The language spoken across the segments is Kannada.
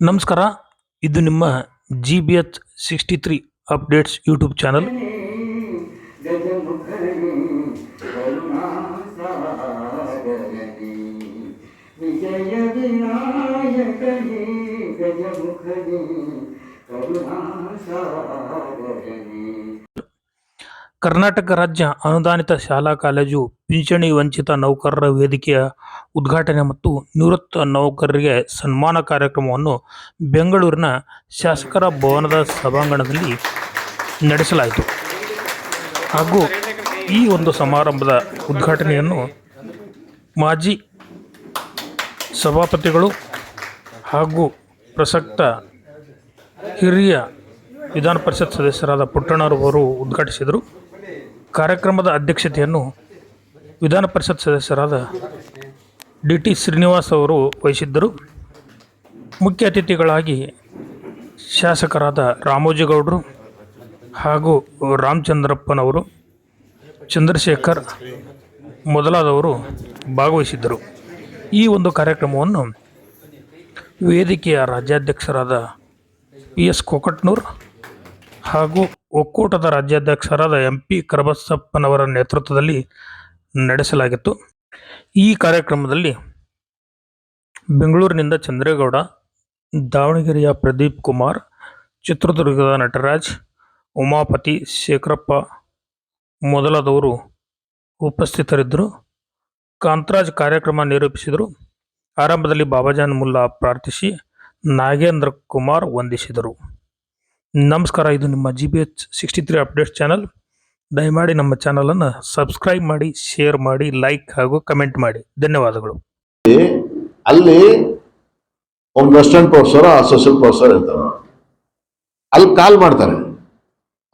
ನಮಸ್ಕಾರ ಇದು ನಿಮ್ಮ G B H sixty three updates YouTube channel Karnataka ರಾಜ್ಯ ಅನುದಾನಿತ ಶಾಲಾ ಕಾಲೇಜು ಪಿಂಚಣಿ ವಂಚಿತ ನೌಕರರ ವೇದಿಕೆಯ ಉದ್ಘಾಟನೆ ಮತ್ತು ನಿವೃತ್ತ ನೌಕರರಿಗೆ ಸನ್ಮಾನ ಕಾರ್ಯಕ್ರಮವನ್ನು ಬೆಂಗಳೂರಿನ ಶಾಸಕರ ಭವನದ ಸಭಾಂಗಣದಲ್ಲಿ ನಡೆಸಲಾಯಿತು. ಹಾಗೂ ಈ ಒಂದು ಸಮಾರಂಭದ ಉದ್ಘಾಟನೆಯನ್ನು ಮಾಜಿ ಸಭಾಪತಿಗಳು ಹಾಗೂ ಪ್ರಸಕ್ತ ಹಿರಿಯ ವಿಧಾನ ಪರಿಷತ್ ಸದಸ್ಯರಾದ ಪುಟ್ಟಣ್ಣರವರು ಉದ್ಘಾಟಿಸಿದರು. ಕಾರ್ಯಕ್ರಮದ ಅಧ್ಯಕ್ಷತೆಯನ್ನು ವಿಧಾನ ಪರಿಷತ್ ಸದಸ್ಯರಾದ ಡಿ ಟಿ ಶ್ರೀನಿವಾಸ್ ಅವರು ವಹಿಸಿದ್ದರು. ಮುಖ್ಯ ಅತಿಥಿಗಳಾಗಿ ಶಾಸಕರಾದ ರಾಮೋಜಿಗೌಡರು ಹಾಗೂ ರಾಮಚಂದ್ರಪ್ಪನವರು, ಚಂದ್ರಶೇಖರ್ ಮೊದಲಾದವರು ಭಾಗವಹಿಸಿದ್ದರು. ಈ ಒಂದು ಕಾರ್ಯಕ್ರಮವನ್ನು ವೇದಿಕೆಯ ರಾಜ್ಯಾಧ್ಯಕ್ಷರಾದ ಪಿ ಎಸ್ ಕೊಕಟ್ನೂರ್ ಹಾಗೂ ಒಕ್ಕೂಟದ ರಾಜ್ಯಾಧ್ಯಕ್ಷರಾದ ಎಂ ಪಿ ಕರಬಸಪ್ಪನವರ ನೇತೃತ್ವದಲ್ಲಿ ನಡೆಸಲಾಗಿತ್ತು. ಈ ಕಾರ್ಯಕ್ರಮದಲ್ಲಿ ಬೆಂಗಳೂರಿನಿಂದ ಚಂದ್ರೇಗೌಡ, ದಾವಣಗೆರೆಯ ಪ್ರದೀಪ್ ಕುಮಾರ್, ಚಿತ್ರದುರ್ಗದ ನಟರಾಜ್, ಉಮಾಪತಿ ಶೇಖರಪ್ಪ ಮೊದಲಾದವರು ಉಪಸ್ಥಿತರಿದ್ದರು. ಕಾಂತರಾಜ್ ಕಾರ್ಯಕ್ರಮ ನಿರೂಪಿಸಿದರು. ಆರಂಭದಲ್ಲಿ ಬಾಬಾಜಾನ್ ಮುಲ್ಲಾ ಪ್ರಾರ್ಥಿಸಿ ನಾಗೇಂದ್ರ ಕುಮಾರ್ ವಂದಿಸಿದರು. ನಮಸ್ಕಾರ, ಇದು ನಿಮ್ಮ G B H sixty three updates channel ದಯಮಾಡಿ ನಮ್ಮ ಚಾನಲನ್ನು ಸಬ್ಸ್ಕ್ರೈಬ್ ಮಾಡಿ ಶೇರ್ ಮಾಡಿ ಲೈಕ್ ಹಾಗೂ ಕಮೆಂಟ್ ಮಾಡಿ. ಧನ್ಯವಾದಗಳು. ಅಲ್ಲಿ ಒಂದು ಅಸಿಸ್ಟೆಂಟ್ ಪ್ರೊಫೆಸರ್ ಅಸೋಸಿಯೇಟ್ ಪ್ರೊಫೆಸರ್ ಇರ್ತಾರೆ ಅಲ್ಲಿ ಕಾಲ್ ಮಾಡ್ತಾರೆ.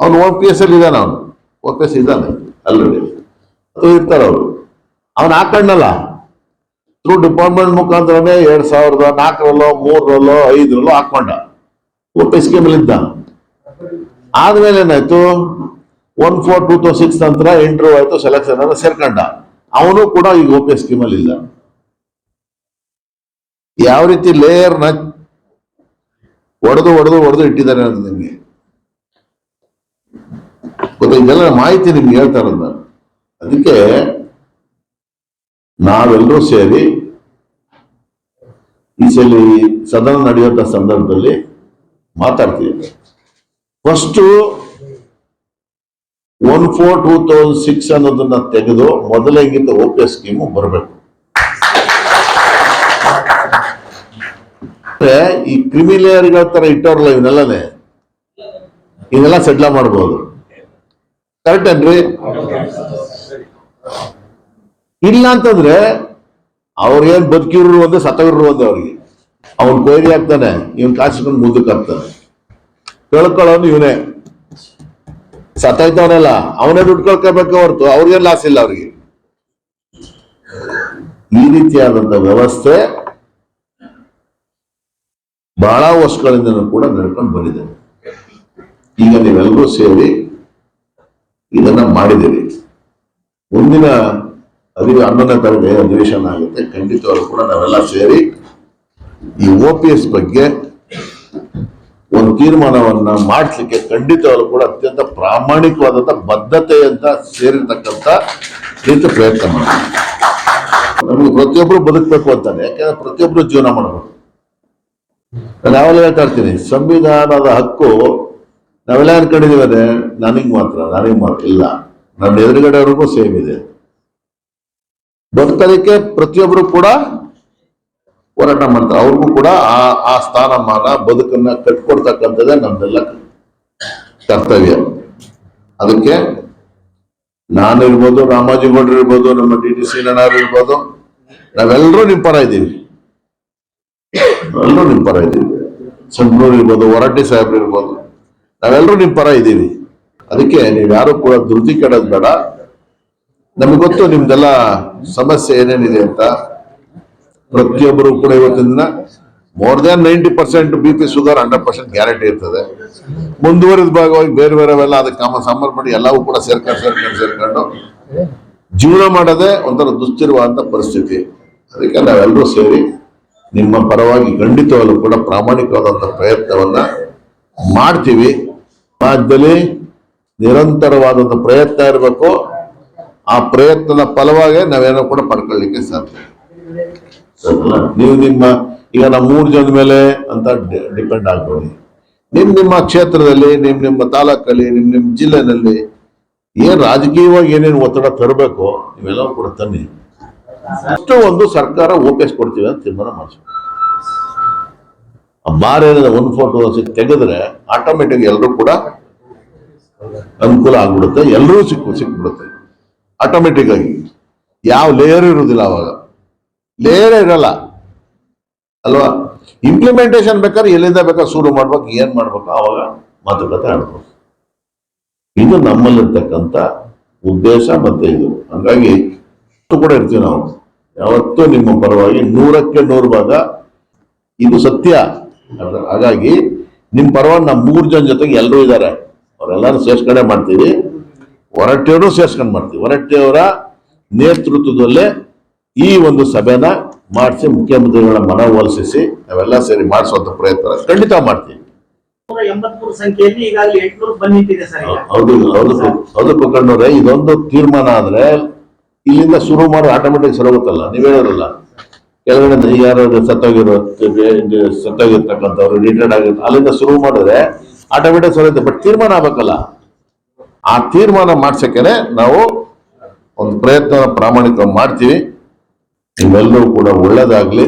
ಅವನು ಓ ಪಿ ಎಸ್ ಅಲ್ಲಿ ಇದ್ದಾನೆ ಅವನು. ಓ ಪಿ ಎಸ್ ಇದ್ದಾನೆ ಅಲ್ಲಿ ಅದು ಇರ್ತಾರೆ ಅವರು. ಅವನು ಹಾಕೊಂಡಲ್ಲ. ಥ್ರೂ ಡಿಪಾರ್ಟ್ಮೆಂಟ್ ಮುಖಾಂತರನೇ ಎರಡು ಸಾವಿರದ ನಾಲ್ಕರಲ್ಲೋ, ಮೂರರಲ್ಲೋ, ಐದರಲ್ಲೋ ಹಾಕೊಂಡ. ಓ ಪಿ ಎಸ್ ಸ್ಕೀಮಲ್ಲಿ ಇದ್ದ ಆದ್ಮೇಲೆ ಏನಾಯ್ತು? One four two thousand six ನಂತರ ಇಂಟರ್ವ್ಯೂ ಆಯ್ತು ಸೆಲೆಕ್ಷನ್ ಅನ್ನ ಸೇರ್ಕೊಂಡ. ಅವನು ಕೂಡ ಈ ಓ ಪಿ ಎಸ್ ಸ್ಕೀಮಲ್ಲಿ ಇಲ್ಲ ಯಾವ ರೀತಿ ಲೇಯರ್ನ ಒಡೆದು ಒಡೆದು ಒಡೆದು ಇಟ್ಟಿದ್ದಾರೆ ಅಂತ ನಿಮ್ಗೆ? ಗೊತ್ತಾ? ಇದೆಲ್ಲ ಮಾಹಿತಿ ನಿಮ್ಗೆ ಹೇಳ್ತಾ ಅದಕ್ಕೆ ನಾವೆಲ್ಲರೂ ಸೇರಿ ಈ ಸಲ ಸದನ ನಡೆಯುವಂತ ಸಂದರ್ಭದಲ್ಲಿ ಮಾತಾಡ್ತೀವಿ. First one four two thousand six ಅನ್ನೋದನ್ನ ತೆಗೆದು ಮೊದಲಿಗಿಂತ ಓ ಸ್ಕೀಮ್ ಬರಬೇಕು. ಈ ಕ್ರಿಮಿಲೇಯರ್ಗಳ ತರ ಇಟ್ಟವ್ರಲ್ಲ ಇವನ್ನೆಲ್ಲನೇ? ಇದೆಲ್ಲ ಸೆಟ್ಲ ಮಾಡ್ಬೋದು. ಕರೆಕ್ಟ್ ಏನ್ರಿ? ಇಲ್ಲ ಅಂತಂದ್ರೆ ಅವ್ರೇನ್ ಬದುಕಿರು ಒಂದೇ ಸತ್ತವರು ಒಂದೇ ಅವ್ರಿಗೆ. ಅವನ್ ಕೊಯ್ರಿ ಆಗ್ತಾನೆ, ಇವನ್ ಕಾಸಿಕೊಂಡು ಮುಂದಕ್ಕೆ ಹಾಕ್ತಾನೆ ಕಳ್ಕೊಳ್ಳೋನು ಇವನೇ. ಸತ್ತೈತವನೆಲ್ಲ ಅವನೇ ದುಡ್ಡು ಕಳ್ಕೋಬೇಕು ಹೊರತು ಅವ್ರಿಗೆ ಲಾಸ್ ಇಲ್ಲ ಅವ್ರಿಗೆ. ಈ ರೀತಿಯಾದಂತ ವ್ಯವಸ್ಥೆ ಬಹಳ ವರ್ಷಗಳಿಂದ ಕೂಡ ನಡ್ಕೊಂಡು ಬಂದಿದೆ. ಈಗ ನೀವೆಲ್ಲರೂ ಸೇರಿ ಇದನ್ನ ಮಾಡಿದ್ದೀರಿ. ಮುಂದಿನ ಅಧಿವ ಹನ್ನೊಂದನೇ ತಾರೀಕು ಅಧಿವೇಶನ ಆಗುತ್ತೆ. ಖಂಡಿತವಾಗ್ಲೂ ಕೂಡ ನಾವೆಲ್ಲ ಸೇರಿ ಈ ಓ ಪಿ ಎಸ್ ಬಗ್ಗೆ ತೀರ್ಮಾನವನ್ನ ಮಾಡಿಸ್ಲಿಕ್ಕೆ ಖಂಡಿತವಾಗಲೂ ಕೂಡ ಅತ್ಯಂತ ಪ್ರಾಮಾಣಿಕವಾದಂತ ಬದ್ಧತೆಯಿಂದ ಸೇರಿರ್ತಕ್ಕಂಥ ರೀತಿ ಪ್ರಯತ್ನ ಮಾಡ್ತೀವಿ ನಮಗೆ ಪ್ರತಿಯೊಬ್ರು ಬದುಕಬೇಕು ಅಂತಾನೆ, ಯಾಕಂದ್ರೆ ಪ್ರತಿಯೊಬ್ರು ಜೀವನ ಮಾಡಬೇಕು ನಾನು ಯಾವಾಗ ಹೇಳ್ತಾ ಇರ್ತೀನಿ ಸಂವಿಧಾನದ ಹಕ್ಕು ನಾವೆಲ್ಲ ಅನ್ಕೊಂಡಿದೀವಿ ನನಗ್ ಮಾತ್ರ ನನಗ್ ಮಾತ್ರ ಇಲ್ಲ. ನನ್ನ ಎದುರುಗಡೆಯವ್ರಿಗೂ ಸೇಮ್ ಇದೆ. ಬದುಕಲಿಕ್ಕೆ ಪ್ರತಿಯೊಬ್ರು ಕೂಡ ಹೋರಾಟ ಮಾಡ್ತಾರೆ. ಅವ್ರಿಗೂ ಕೂಡ ಆ ಆ ಸ್ಥಾನಮಾನ, ಬದುಕನ್ನ ಕಟ್ಕೊಡ್ತಕ್ಕಂಥದ್ದೇ ನಮ್ದೆಲ್ಲ ಕರ್ತವ್ಯ. ಅದಕ್ಕೆ ನಾನು ಇರ್ಬೋದು ರಾಮಾಜಿಗೌಡರು ಇರ್ಬೋದು, ನಮ್ಮ ಡಿ ಟಿ ಶ್ರೀನಣ್ಣವ್ರು ಇರ್ಬೋದು ನಾವೆಲ್ಲರೂ ನಿಮ್ಮ ಪರ ಇದ್ದೀವಿ. ಎಲ್ಲರೂ ನಿಮ್ಮ ಪರ ಇದ್ದೀವಿ. ಸಂಕನೂರು ಇರ್ಬೋದು ಹೊರಟ್ಟಿ ಸಾಹೇಬ್ರು ಇರ್ಬೋದು ನಾವೆಲ್ಲರೂ ನಿಮ್ಮ ಪರ ಇದ್ದೀವಿ. ಅದಕ್ಕೆ ನೀವು ಯಾರು ಕೂಡ ಧೃತಿ ಕೆಡೋದ್ ಬೇಡ. ನಮಗೆ ಗೊತ್ತು ನಿಮ್ದೆಲ್ಲ ಸಮಸ್ಯೆ ಏನೇನಿದೆ ಅಂತ. ಪ್ರತಿಯೊಬ್ಬರು ಕೂಡ ಇವತ್ತಿನ ದಿನ more than ninety percent B P sugar hundred percent guarantee ಇರ್ತದೆ. ಮುಂದುವರಿದ ಭಾಗವಾಗಿ ಬೇರೆ ಬೇರೆವೆಲ್ಲ ಅದಕ್ಕೆ ಕಾಮ ಮಾಡಿ ಎಲ್ಲವೂ ಕೂಡ ಸೇರ್ಕೊಂಡು ಸೇರ್ಕೊಂಡು ಸೇರ್ಕೊಂಡು ಜೀವನ ಮಾಡೋದೇ ಒಂಥರ ದುಸ್ಥಿರುವಂಥ ಪರಿಸ್ಥಿತಿ. ಅದಕ್ಕೆ ನಾವೆಲ್ಲರೂ ಸೇರಿ ನಿಮ್ಮ ಪರವಾಗಿ ಖಂಡಿತವಾಗಲೂ ಕೂಡ ಪ್ರಾಮಾಣಿಕವಾದಂಥ ಪ್ರಯತ್ನವನ್ನ ಮಾಡ್ತೀವಿ. ಸಮಾಜದಲ್ಲಿ ನಿರಂತರವಾದಂಥ ಪ್ರಯತ್ನ ಇರಬೇಕು. ಆ ಪ್ರಯತ್ನದ ಫಲವಾಗಿ ನಾವೇನೋ ಕೂಡ ಪಡ್ಕೊಳ್ಳಿಕ್ಕೆ ಸಾಧ್ಯ? ನೀವು ನಿಮ್ಮ, ಈಗ ನಮ್ಮ ಮೂರು ಜನ ಮೇಲೆ ಅಂತ ಡಿಪೆಂಡ್ ಆಗ್ಬೇಡಿ ನಿಮ್ ನಿಮ್ಮ ಕ್ಷೇತ್ರದಲ್ಲಿ, ನಿಮ್ ನಿಮ್ಮ ತಾಲೂಕಲ್ಲಿ, ನಿಮ್ ನಿಮ್ಮ ಜಿಲ್ಲೆನಲ್ಲಿ ಏನ್ ರಾಜಕೀಯವಾಗಿ ಏನೇನು ಒತ್ತಡ ತರಬೇಕು ನೀವೆಲ್ಲವೂ ಕೂಡ ತನ್ನಿ. ಅಷ್ಟು ಒಂದು ಸರ್ಕಾರ ಓಪೇಸ್ ಕೊಡ್ತೀವಿ ಅಂತ ತೀರ್ಮಾನ ಮಾಡಿಸ್ಬೇಕು ಬಾರ್ ಒಂದು ಫೋಟೋ ತೆಗೆದ್ರೆ ಆಟೋಮೆಟಿಕ್ ಎಲ್ಲರೂ ಕೂಡ ಅನುಕೂಲ ಆಗ್ಬಿಡುತ್ತೆ. ಎಲ್ಲರೂ ಸಿಕ್ಕು ಸಿಕ್ಬಿಡುತ್ತೆ. ಆಟೋಮೆಟಿಕ್ ಆಗಿ. ಯಾವ ಲೇಯರ್ ಇರುವುದಿಲ್ಲ ಅವಾಗ. ಲೇಯರ್ ಇರಲ್ಲ. ಅಲ್ವಾ? ಇಂಪ್ಲಿಮೆಂಟೇಶನ್ ಬೇಕಾದ್ರೆ ಎಲ್ಲಿಂದ ಬೇಕಾದ್ರೆ ಶುರು ಮಾಡ್ಬೇಕು, ಏನ್ ಮಾಡ್ಬೇಕು ಅವಾಗ ಮಾತುಕತೆ ಆಡ್ಬೇಕು. ಇದು ನಮ್ಮಲ್ಲಿರ್ತಕ್ಕಂಥ ಉದ್ದೇಶ ಮತ್ತೆ ಇದು. ಹಂಗಾಗಿ ಅಷ್ಟು ಕೂಡ ಇರ್ತೀವಿ ನಾವು. ಯಾವತ್ತೂ ನಿಮ್ಮ ಪರವಾಗಿ ನೂರಕ್ಕೆ ನೂರು ಭಾಗ ಇದು ಸತ್ಯ. ಹಾಗಾಗಿ ನಿಮ್ಮ ಪರವಾಗಿ ನಮ್ಮ ಮೂರು ಜನ ಜೊತೆಗೆ ಎಲ್ಲರೂ ಇದ್ದಾರೆ ಅವರೆಲ್ಲರೂ ಸೇರ್ಸ್ಕೊಂಡೆ ಮಾಡ್ತೀವಿ. ಹೊರಟ್ಟಿಯವರು ಸೇರ್ಸ್ಕೊಂಡು ಮಾಡ್ತೀವಿ. ಹೊರಟ್ಟಿಯವರ ನೇತೃತ್ವದಲ್ಲೇ ಈ ಒಂದು ಸಭೆನ ಮಾಡಿಸಿ ಮುಖ್ಯಮಂತ್ರಿಗಳ ಮನವೊಲಿಸಿ ನಾವೆಲ್ಲ ಸೇರಿ ಮಾಡಿಸುವಂತ ಪ್ರಯತ್ನ ಖಂಡಿತ ಮಾಡ್ತೀವಿ. ಸರ್ ಹೌದು ಇದೊಂದು ತೀರ್ಮಾನ ಆದ್ರೆ ಇಲ್ಲಿಂದ ಶುರು ಮಾಡೋ ಆಟೋಮೆಟಿಕ್ ಸರೋಗುತ್ತಲ್ಲ ನೀವ್ ಹೇಳಿರಲ್ಲ. ಕೆಳಗಡೆ ಯಾರು ಸತ್ತೋಗಿರೋ ಸತ್ತೋಗಿರ್ತಕ್ಕಂಥವ್ರು ರಿಟೈರ್ಡ್ ಆಗಿರೋ ಅಲ್ಲಿಂದ ಶುರು ಮಾಡಿದ್ರೆ ಆಟೋಮೆಟಿಕ್ ಸರೋಗುತ್ತೆ ಬಟ್ ತೀರ್ಮಾನ ಆಗ್ಬೇಕಲ್ಲ. ಆ ತೀರ್ಮಾನ ಮಾಡ್ಸಕ್ಕೇನೆ ನಾವು ಒಂದು ಪ್ರಯತ್ನ ಪ್ರಾಮಾಣಿಕ ಮಾಡ್ತೀವಿ. ನಿಮ್ಮೆಲ್ಲರೂ ಕೂಡ ಒಳ್ಳೇದಾಗ್ಲಿ,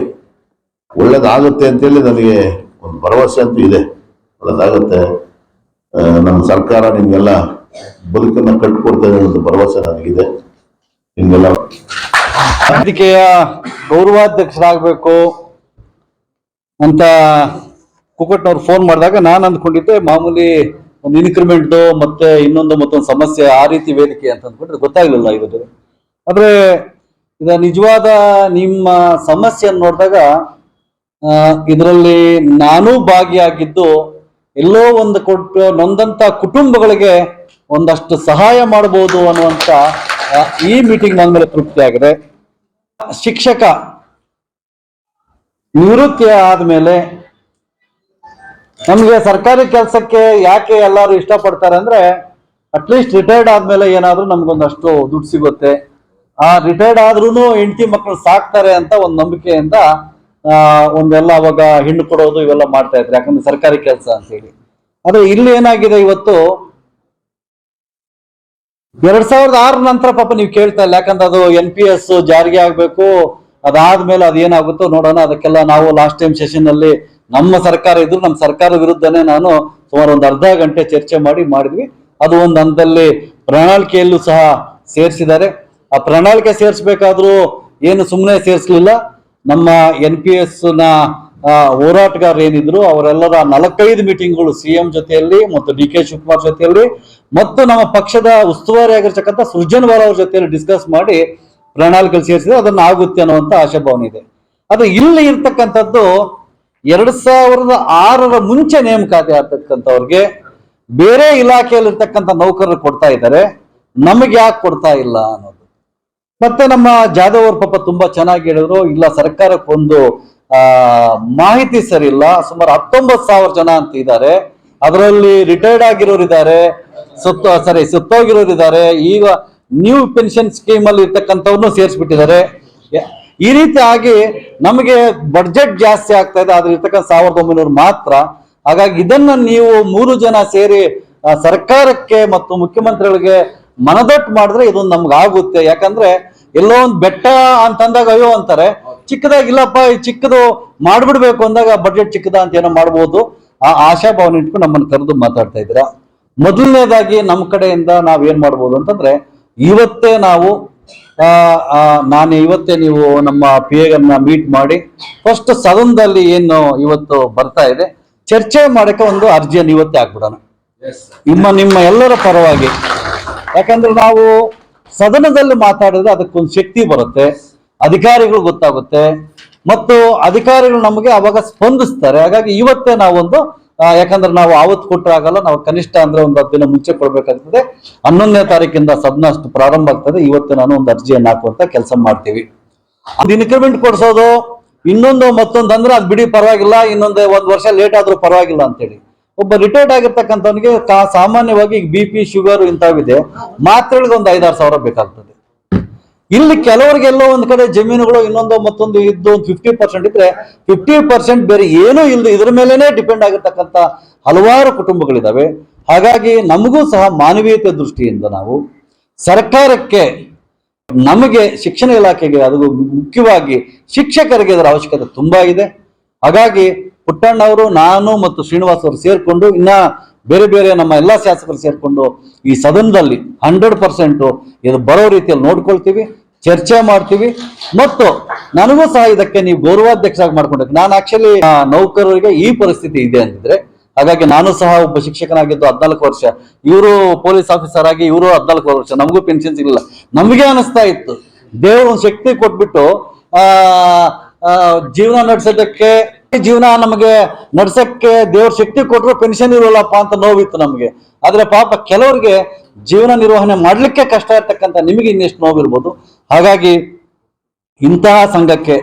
ಒಳ್ಳೇದಾಗುತ್ತೆ ಅಂತೇಳಿ ನನಗೆ ಒಂದು ಭರವಸೆ ಅಂತೂ ಇದೆ. ಒಳ್ಳೇದಾಗುತ್ತೆ. ನಮ್ಮ ಸರ್ಕಾರ ನಿಮಗೆಲ್ಲ ಬದುಕನ್ನು ಕಟ್ಕೊಡ್ತದೆ ಒಂದು ಭರವಸೆ ನನಗಿದೆ. ನಿಮಗೆಲ್ಲ ವೇದಿಕೆಯ ಗೌರವಾಧ್ಯಕ್ಷರಾಗಬೇಕು ಅಂತ ಕುಕಟ್ನವ್ರು ಫೋನ್ ಮಾಡಿದಾಗ ನಾನು ಅಂದ್ಕೊಂಡಿದ್ದೆ, ಮಾಮೂಲಿ ಒಂದು ಇನ್ಕ್ರಿಮೆಂಟು ಮತ್ತೆ ಇನ್ನೊಂದು ಮತ್ತೊಂದು ಸಮಸ್ಯೆ ಆ ರೀತಿ ವೇದಿಕೆ ಅಂತ ಅಂದ್ಕೊಂಡ್ರೆ ಗೊತ್ತಾಗ್ಲಿಲ್ಲ ಇದು ಆದ್ರೆ ಇದ ನಿಜವಾದ ನಿಮ್ಮ ಸಮಸ್ಯೆಯನ್ನು ನೋಡಿದಾಗ ಇದರಲ್ಲಿ ನಾನೂ ಭಾಗಿಯಾಗಿದ್ದು ಎಲ್ಲೋ ಒಂದು ಕೊಟ್ಟು ನೊಂದಂತ ಕುಟುಂಬಗಳಿಗೆ ಒಂದಷ್ಟು ಸಹಾಯ ಮಾಡಬಹುದು ಅನ್ನುವಂತ ಈ ಮೀಟಿಂಗ್ ನನ್ನ ಮೇಲೆ ತೃಪ್ತಿ ಆಗಿದೆ. ಶಿಕ್ಷಕ ನಿವೃತ್ತಿ ಆದ್ಮೇಲೆ ನಮ್ಗೆ ಸರ್ಕಾರಿ ಕೆಲಸಕ್ಕೆ ಯಾಕೆ ಎಲ್ಲರೂ ಇಷ್ಟಪಡ್ತಾರೆ ಅಂದ್ರೆ ಅಟ್ಲೀಸ್ಟ್ ರಿಟೈರ್ಡ್ ಆದ್ಮೇಲೆ ಏನಾದರೂ ನಮ್ಗೊಂದಷ್ಟು ದುಡ್ಡು ಸಿಗುತ್ತೆ. ಆ ರಿಟೈರ್ಡ್ ಆದ್ರೂ ಹೆಂಡತಿ ಮಕ್ಕಳು ಸಾಕ್ತಾರೆ ಅಂತ ಒಂದು ನಂಬಿಕೆಯಿಂದ ಒಂದೆಲ್ಲ ಅವಾಗ ಹೆಣ್ಣು ಕೊಡೋದು ಇವೆಲ್ಲ ಮಾಡ್ತಾ ಇದ್ರು. ಯಾಕಂದ್ರೆ ಸರ್ಕಾರಿ ಕೆಲಸ ಅಂತ ಹೇಳಿ. ಆದ್ರೆ ಇಲ್ಲಿ ಏನಾಗಿದೆ ಇವತ್ತು? ಎರಡ್ ಸಾವಿರದ ಆರ ನಂತರ ಪಾಪ ನೀವು ಕೇಳ್ತಾ ಇಲ್ಲ. ಯಾಕಂದ್ರೆ ಅದು ಎನ್ ಪಿ ಎಸ್ ಜಾರಿಗೆ ಆಗ್ಬೇಕು. ಅದಾದ್ಮೇಲೆ ಅದೇನಾಗುತ್ತೋ ನೋಡೋಣ. ಅದಕ್ಕೆಲ್ಲ ನಾವು ಲಾಸ್ಟ್ ಟೈಮ್ ಸೆಷನ್ ಅಲ್ಲಿ ನಮ್ಮ ಸರ್ಕಾರ ಇದ್ರು. ನಮ್ಮ ಸರ್ಕಾರ ವಿರುದ್ಧನೇ ನಾನು ಸುಮಾರು ಒಂದು ಅರ್ಧ ಗಂಟೆ ಚರ್ಚೆ ಮಾಡಿ ಮಾಡಿದ್ವಿ. ಅದು ಒಂದು ಹಂತದಲ್ಲಿ ಪ್ರಣಾಳಿಕೆಯಲ್ಲೂ ಸಹ ಸೇರಿಸಿದ್ದಾರೆ. ಆ ಪ್ರಣಾಳಿಕೆ ಸೇರಿಸ್ಬೇಕಾದ್ರೂ ಏನು ಸುಮ್ಮನೆ ಸೇರಿಸಲಿಲ್ಲ. ನಮ್ಮ ಎನ್ ಪಿ ಎಸ್ನ ಹೋರಾಟಗಾರರು ಏನಿದ್ರು ಅವರೆಲ್ಲರ ನಾಲ್ಕೈದು ಮೀಟಿಂಗ್ಗಳು ಸಿ ಎಂ ಜೊತೆಯಲ್ಲಿ ಮತ್ತು ಡಿ ಕೆ ಶಿವಕುಮಾರ್ ಜೊತೆಯಲ್ಲಿ ಮತ್ತು ನಮ್ಮ ಪಕ್ಷದ ಉಸ್ತುವಾರಿ ಆಗಿರ್ತಕ್ಕಂಥ ವಾರ ಅವ್ರ ಜೊತೆಯಲ್ಲಿ ಡಿಸ್ಕಸ್ ಮಾಡಿ ಪ್ರಣಾಳಿಕೆ ಸೇರಿಸಿದ್ರೆ ಅದನ್ನ ಆಗುತ್ತೆ ಅನ್ನುವಂತ ಆಶಾಭಾವನೆ ಇದೆ. ಅದು ಇಲ್ಲಿ ಇರ್ತಕ್ಕಂಥದ್ದು ಎರಡ್ ಸಾವಿರದ ಆರರ ಮುಂಚೆ ನೇಮಕಾತಿ ಆಗ್ತಕ್ಕಂಥವ್ರಿಗೆ ಬೇರೆ ಇಲಾಖೆಯಲ್ಲಿರ್ತಕ್ಕಂಥ ನೌಕರರು ಕೊಡ್ತಾ ಇದ್ದಾರೆ. ನಮಗೆ ಯಾಕೆ ಕೊಡ್ತಾ ಇಲ್ಲ ಅನ್ನೋದು. ಮತ್ತೆ ನಮ್ಮ ಜಾಧವ್ ಅವ್ರ ಪಾಪ ತುಂಬಾ ಚೆನ್ನಾಗಿ ಹೇಳಿದ್ರು, ಇಲ್ಲ ಸರ್ಕಾರಕ್ಕೊಂದು ಆ, ಮಾಹಿತಿ ಸರಿ ಇಲ್ಲ, ಸುಮಾರು ಹತ್ತೊಂಬತ್ತು ಸಾವಿರ ಜನ ಅಂತ ಇದ್ದಾರೆ. ಅದರಲ್ಲಿ ರಿಟೈರ್ಡ್ ಆಗಿರೋರು ಇದ್ದಾರೆ, ಸತ್ತು ಸಾರಿ ಸತ್ತೋಗಿರೋರು ಇದ್ದಾರೆ. ಈಗ ನ್ಯೂ ಪೆನ್ಷನ್ ಸ್ಕೀಮ್ ಅಲ್ಲಿ ಇರ್ತಕ್ಕಂಥವ್ರನ್ನು ಸೇರಿಸ್ಬಿಟ್ಟಿದ್ದಾರೆ. ಈ ರೀತಿ ಆಗಿ ನಮಗೆ ಬಡ್ಜೆಟ್ ಜಾಸ್ತಿ ಆಗ್ತಾ ಇದೆ, ಆದ್ರೆ ಇರ್ತಕ್ಕಂಥ ಸಾವಿರದ ಒಂಬೈನೂರು ಮಾತ್ರ. ಹಾಗಾಗಿ ಇದನ್ನ ನೀವು ಮೂರು ಜನ ಸೇರಿ ಸರ್ಕಾರಕ್ಕೆ ಮತ್ತು ಮುಖ್ಯಮಂತ್ರಿಗಳಿಗೆ ಮನದಟ್ಟು ಮಾಡಿದ್ರೆ ಇದೊಂದು ನಮ್ಗೆ ಆಗುತ್ತೆ. ಯಾಕಂದ್ರೆ ಎಲ್ಲೋ ಒಂದು ಬೆಟ್ಟ ಅಂತಂದಾಗ ಅಯ್ಯೋ ಅಂತಾರೆ. ಚಿಕ್ಕದಾಗಿ ಇಲ್ಲಪ್ಪ ಈ ಚಿಕ್ಕದು ಮಾಡ್ಬಿಡ್ಬೇಕು ಅಂದಾಗ ಬಜೆಟ್ ಚಿಕ್ಕದ ಅಂತ ಏನೋ ಮಾಡ್ಬೋದು. ಆ ಆಶಾಭಾವನೆ ಇಟ್ಕೊಂಡು ನಮ್ಮನ್ನು ಕರೆದು ಮಾತಾಡ್ತಾ ಇದ್ದೀರಾ. ಮೊದಲನೇದಾಗಿ ನಮ್ಮ ಕಡೆಯಿಂದ ನಾವು ಏನ್ ಮಾಡ್ಬೋದು ಅಂತಂದ್ರೆ ಇವತ್ತೇ ನಾವು ನಾನು ಇವತ್ತೇ ನೀವು ನಮ್ಮ ಪಿ ಎನ್ನ ಮೀಟ್ ಮಾಡಿ ಫಸ್ಟ್ ಸದನದಲ್ಲಿ ಏನು ಇವತ್ತು ಬರ್ತಾ ಇದೆ ಚರ್ಚೆ ಮಾಡಕ್ಕೆ ಒಂದು ಅರ್ಜಿಯನ್ನು ಇವತ್ತೇ ಹಾಕ್ಬಿಡೋಣ. ನಿಮ್ಮ ನಿಮ್ಮ ಎಲ್ಲರ ಪರವಾಗಿ. ಯಾಕಂದ್ರೆ ನಾವು ಸದನದಲ್ಲಿ ಮಾತಾಡಿದ್ರೆ ಅದಕ್ಕೊಂದು ಶಕ್ತಿ ಬರುತ್ತೆ, ಅಧಿಕಾರಿಗಳು ಗೊತ್ತಾಗುತ್ತೆ, ಮತ್ತು ಅಧಿಕಾರಿಗಳು ನಮಗೆ ಅವಾಗ ಸ್ಪಂದಿಸ್ತಾರೆ. ಹಾಗಾಗಿ ಇವತ್ತೇ ನಾವೊಂದು ಯಾಕಂದ್ರೆ ನಾವು ಆವತ್ತು ಕೊಟ್ಟರೆ ಆಗಲ್ಲ, ನಾವು ಕನಿಷ್ಠ ಅಂದ್ರೆ ಒಂದು ಹತ್ತು ದಿನ ಮುಂಚೆ ಕೊಡ್ಬೇಕಾಗ್ತದೆ ಹನ್ನೊಂದನೇ ತಾರೀಕಿಂದ ಸದನ ಅಷ್ಟು ಪ್ರಾರಂಭ ಆಗ್ತದೆ. ಇವತ್ತು ನಾನು ಒಂದು ಅರ್ಜಿಯನ್ನು ಹಾಕುವಂತ ಕೆಲಸ ಮಾಡ್ತೀವಿ. ಅದು ಇನ್ಕ್ರಿಮೆಂಟ್ ಕೊಡಿಸೋದು, ಇನ್ನೊಂದು ಮತ್ತೊಂದು ಅಂದ್ರೆ ಅದು ಬಿಡಿ ಪರವಾಗಿಲ್ಲ, ಇನ್ನೊಂದು ಒಂದು ವರ್ಷ ಲೇಟ್ ಆದ್ರೂ ಪರವಾಗಿಲ್ಲ ಅಂತೇಳಿ. ಒಬ್ಬ ರಿಟೈರ್ಡ್ ಆಗಿರ್ತಕ್ಕಂಥವನಿಗೆ ಸಾಮಾನ್ಯವಾಗಿ ಈಗ ಬಿ ಪಿ ಶುಗರ್ ಇಂಥವಿದೆ. ಮಾತ್ರೆಗಳಿಗೆ ಒಂದು ಐದಾರು ಸಾವಿರ ಬೇಕಾಗ್ತದೆ. ಇಲ್ಲಿ ಕೆಲವರಿಗೆಲ್ಲ ಒಂದ್ ಕಡೆ ಜಮೀನುಗಳು ಇನ್ನೊಂದು ಮತ್ತೊಂದು ಇದ್ದು ಒಂದು ಫಿಫ್ಟಿ ಪರ್ಸೆಂಟ್ ಇದ್ರೆ ಫಿಫ್ಟಿ ಪರ್ಸೆಂಟ್ ಬೇರೆ ಏನೂ ಇಲ್ಲದೆ ಇದ್ರ ಮೇಲೇನೆ ಡಿಪೆಂಡ್ ಆಗಿರ್ತಕ್ಕಂಥ ಹಲವಾರು ಕುಟುಂಬಗಳಿದಾವೆ. ಹಾಗಾಗಿ ನಮಗೂ ಸಹ ಮಾನವೀಯತೆ ದೃಷ್ಟಿಯಿಂದ ನಾವು ಸರ್ಕಾರಕ್ಕೆ ನಮಗೆ ಶಿಕ್ಷಣ ಇಲಾಖೆಗೆ ಅದು ಮುಖ್ಯವಾಗಿ ಶಿಕ್ಷಕರಿಗೆ ಅದರ ಅವಶ್ಯಕತೆ ತುಂಬಾ ಇದೆ. ಹಾಗಾಗಿ ಪುಟ್ಟಣ್ಣವರು ನಾನು ಮತ್ತು ಶ್ರೀನಿವಾಸ್ ಅವರು ಸೇರಿಕೊಂಡು, ಇನ್ನ ಬೇರೆ ಬೇರೆ ನಮ್ಮ ಎಲ್ಲಾ ಶಾಸಕರು ಸೇರಿಕೊಂಡು ಈ ಸದನದಲ್ಲಿ ಹಂಡ್ರೆಡ್ ಪರ್ಸೆಂಟ್ ಇದು ಬರೋ ರೀತಿಯಲ್ಲಿ ನೋಡ್ಕೊಳ್ತೀವಿ, ಚರ್ಚೆ ಮಾಡ್ತೀವಿ. ಮತ್ತು ನನಗೂ ಸಹ ಇದಕ್ಕೆ ನೀವು ಗೌರವಾಧ್ಯಕ್ಷರಾಗಿ ಮಾಡ್ಕೊಂಡ್ರೆ ನಾನು ಆಕ್ಚುಲಿ ನೌಕರರಿಗೆ ಈ ಪರಿಸ್ಥಿತಿ ಇದೆ ಅಂತಿದ್ರೆ ಹಾಗಾಗಿ ನಾನು ಸಹ ಒಬ್ಬ ಶಿಕ್ಷಕನಾಗಿದ್ದು ಹದ್ನಾಲ್ಕು ವರ್ಷ. ಇವರು ಪೊಲೀಸ್ ಆಫೀಸರ್ ಆಗಿ ಇವರು ಹದ್ನಾಲ್ಕು ವರ್ಷ. ನಮಗೂ ಪೆನ್ಷನ್ ಸಿಗಲಿಲ್ಲ ನಮಗೆ ಅನಿಸ್ತಾ ಇತ್ತು. ದೇವರು ಶಕ್ತಿ ಕೊಟ್ಬಿಟ್ಟು ಜೀವನ ನಡೆಸೋದಕ್ಕೆ ಜೀವನ ನಮಗೆ ನಡ್ಸಕ್ಕೆ ದೇವ್ರ ಶಕ್ತಿ ಕೊಟ್ಟರು ಪೆನ್ಷನ್ ಇರೋಲ್ಲಪ್ಪ ಅಂತ ನೋವಿತ್ತು ನಮಗೆ. ಆದ್ರೆ ಪಾಪ ಕೆಲವರಿಗೆ ಜೀವನ ನಿರ್ವಹಣೆ ಮಾಡ್ಲಿಕ್ಕೆ ಕಷ್ಟ ಇರ್ತಕ್ಕಂಥ ನಿಮಗೆ ಇನ್ನೆಷ್ಟು ನೋವಿರ್ಬೋದು. ಹಾಗಾಗಿ ಇಂತಹ ಸಂಘಕ್ಕೆ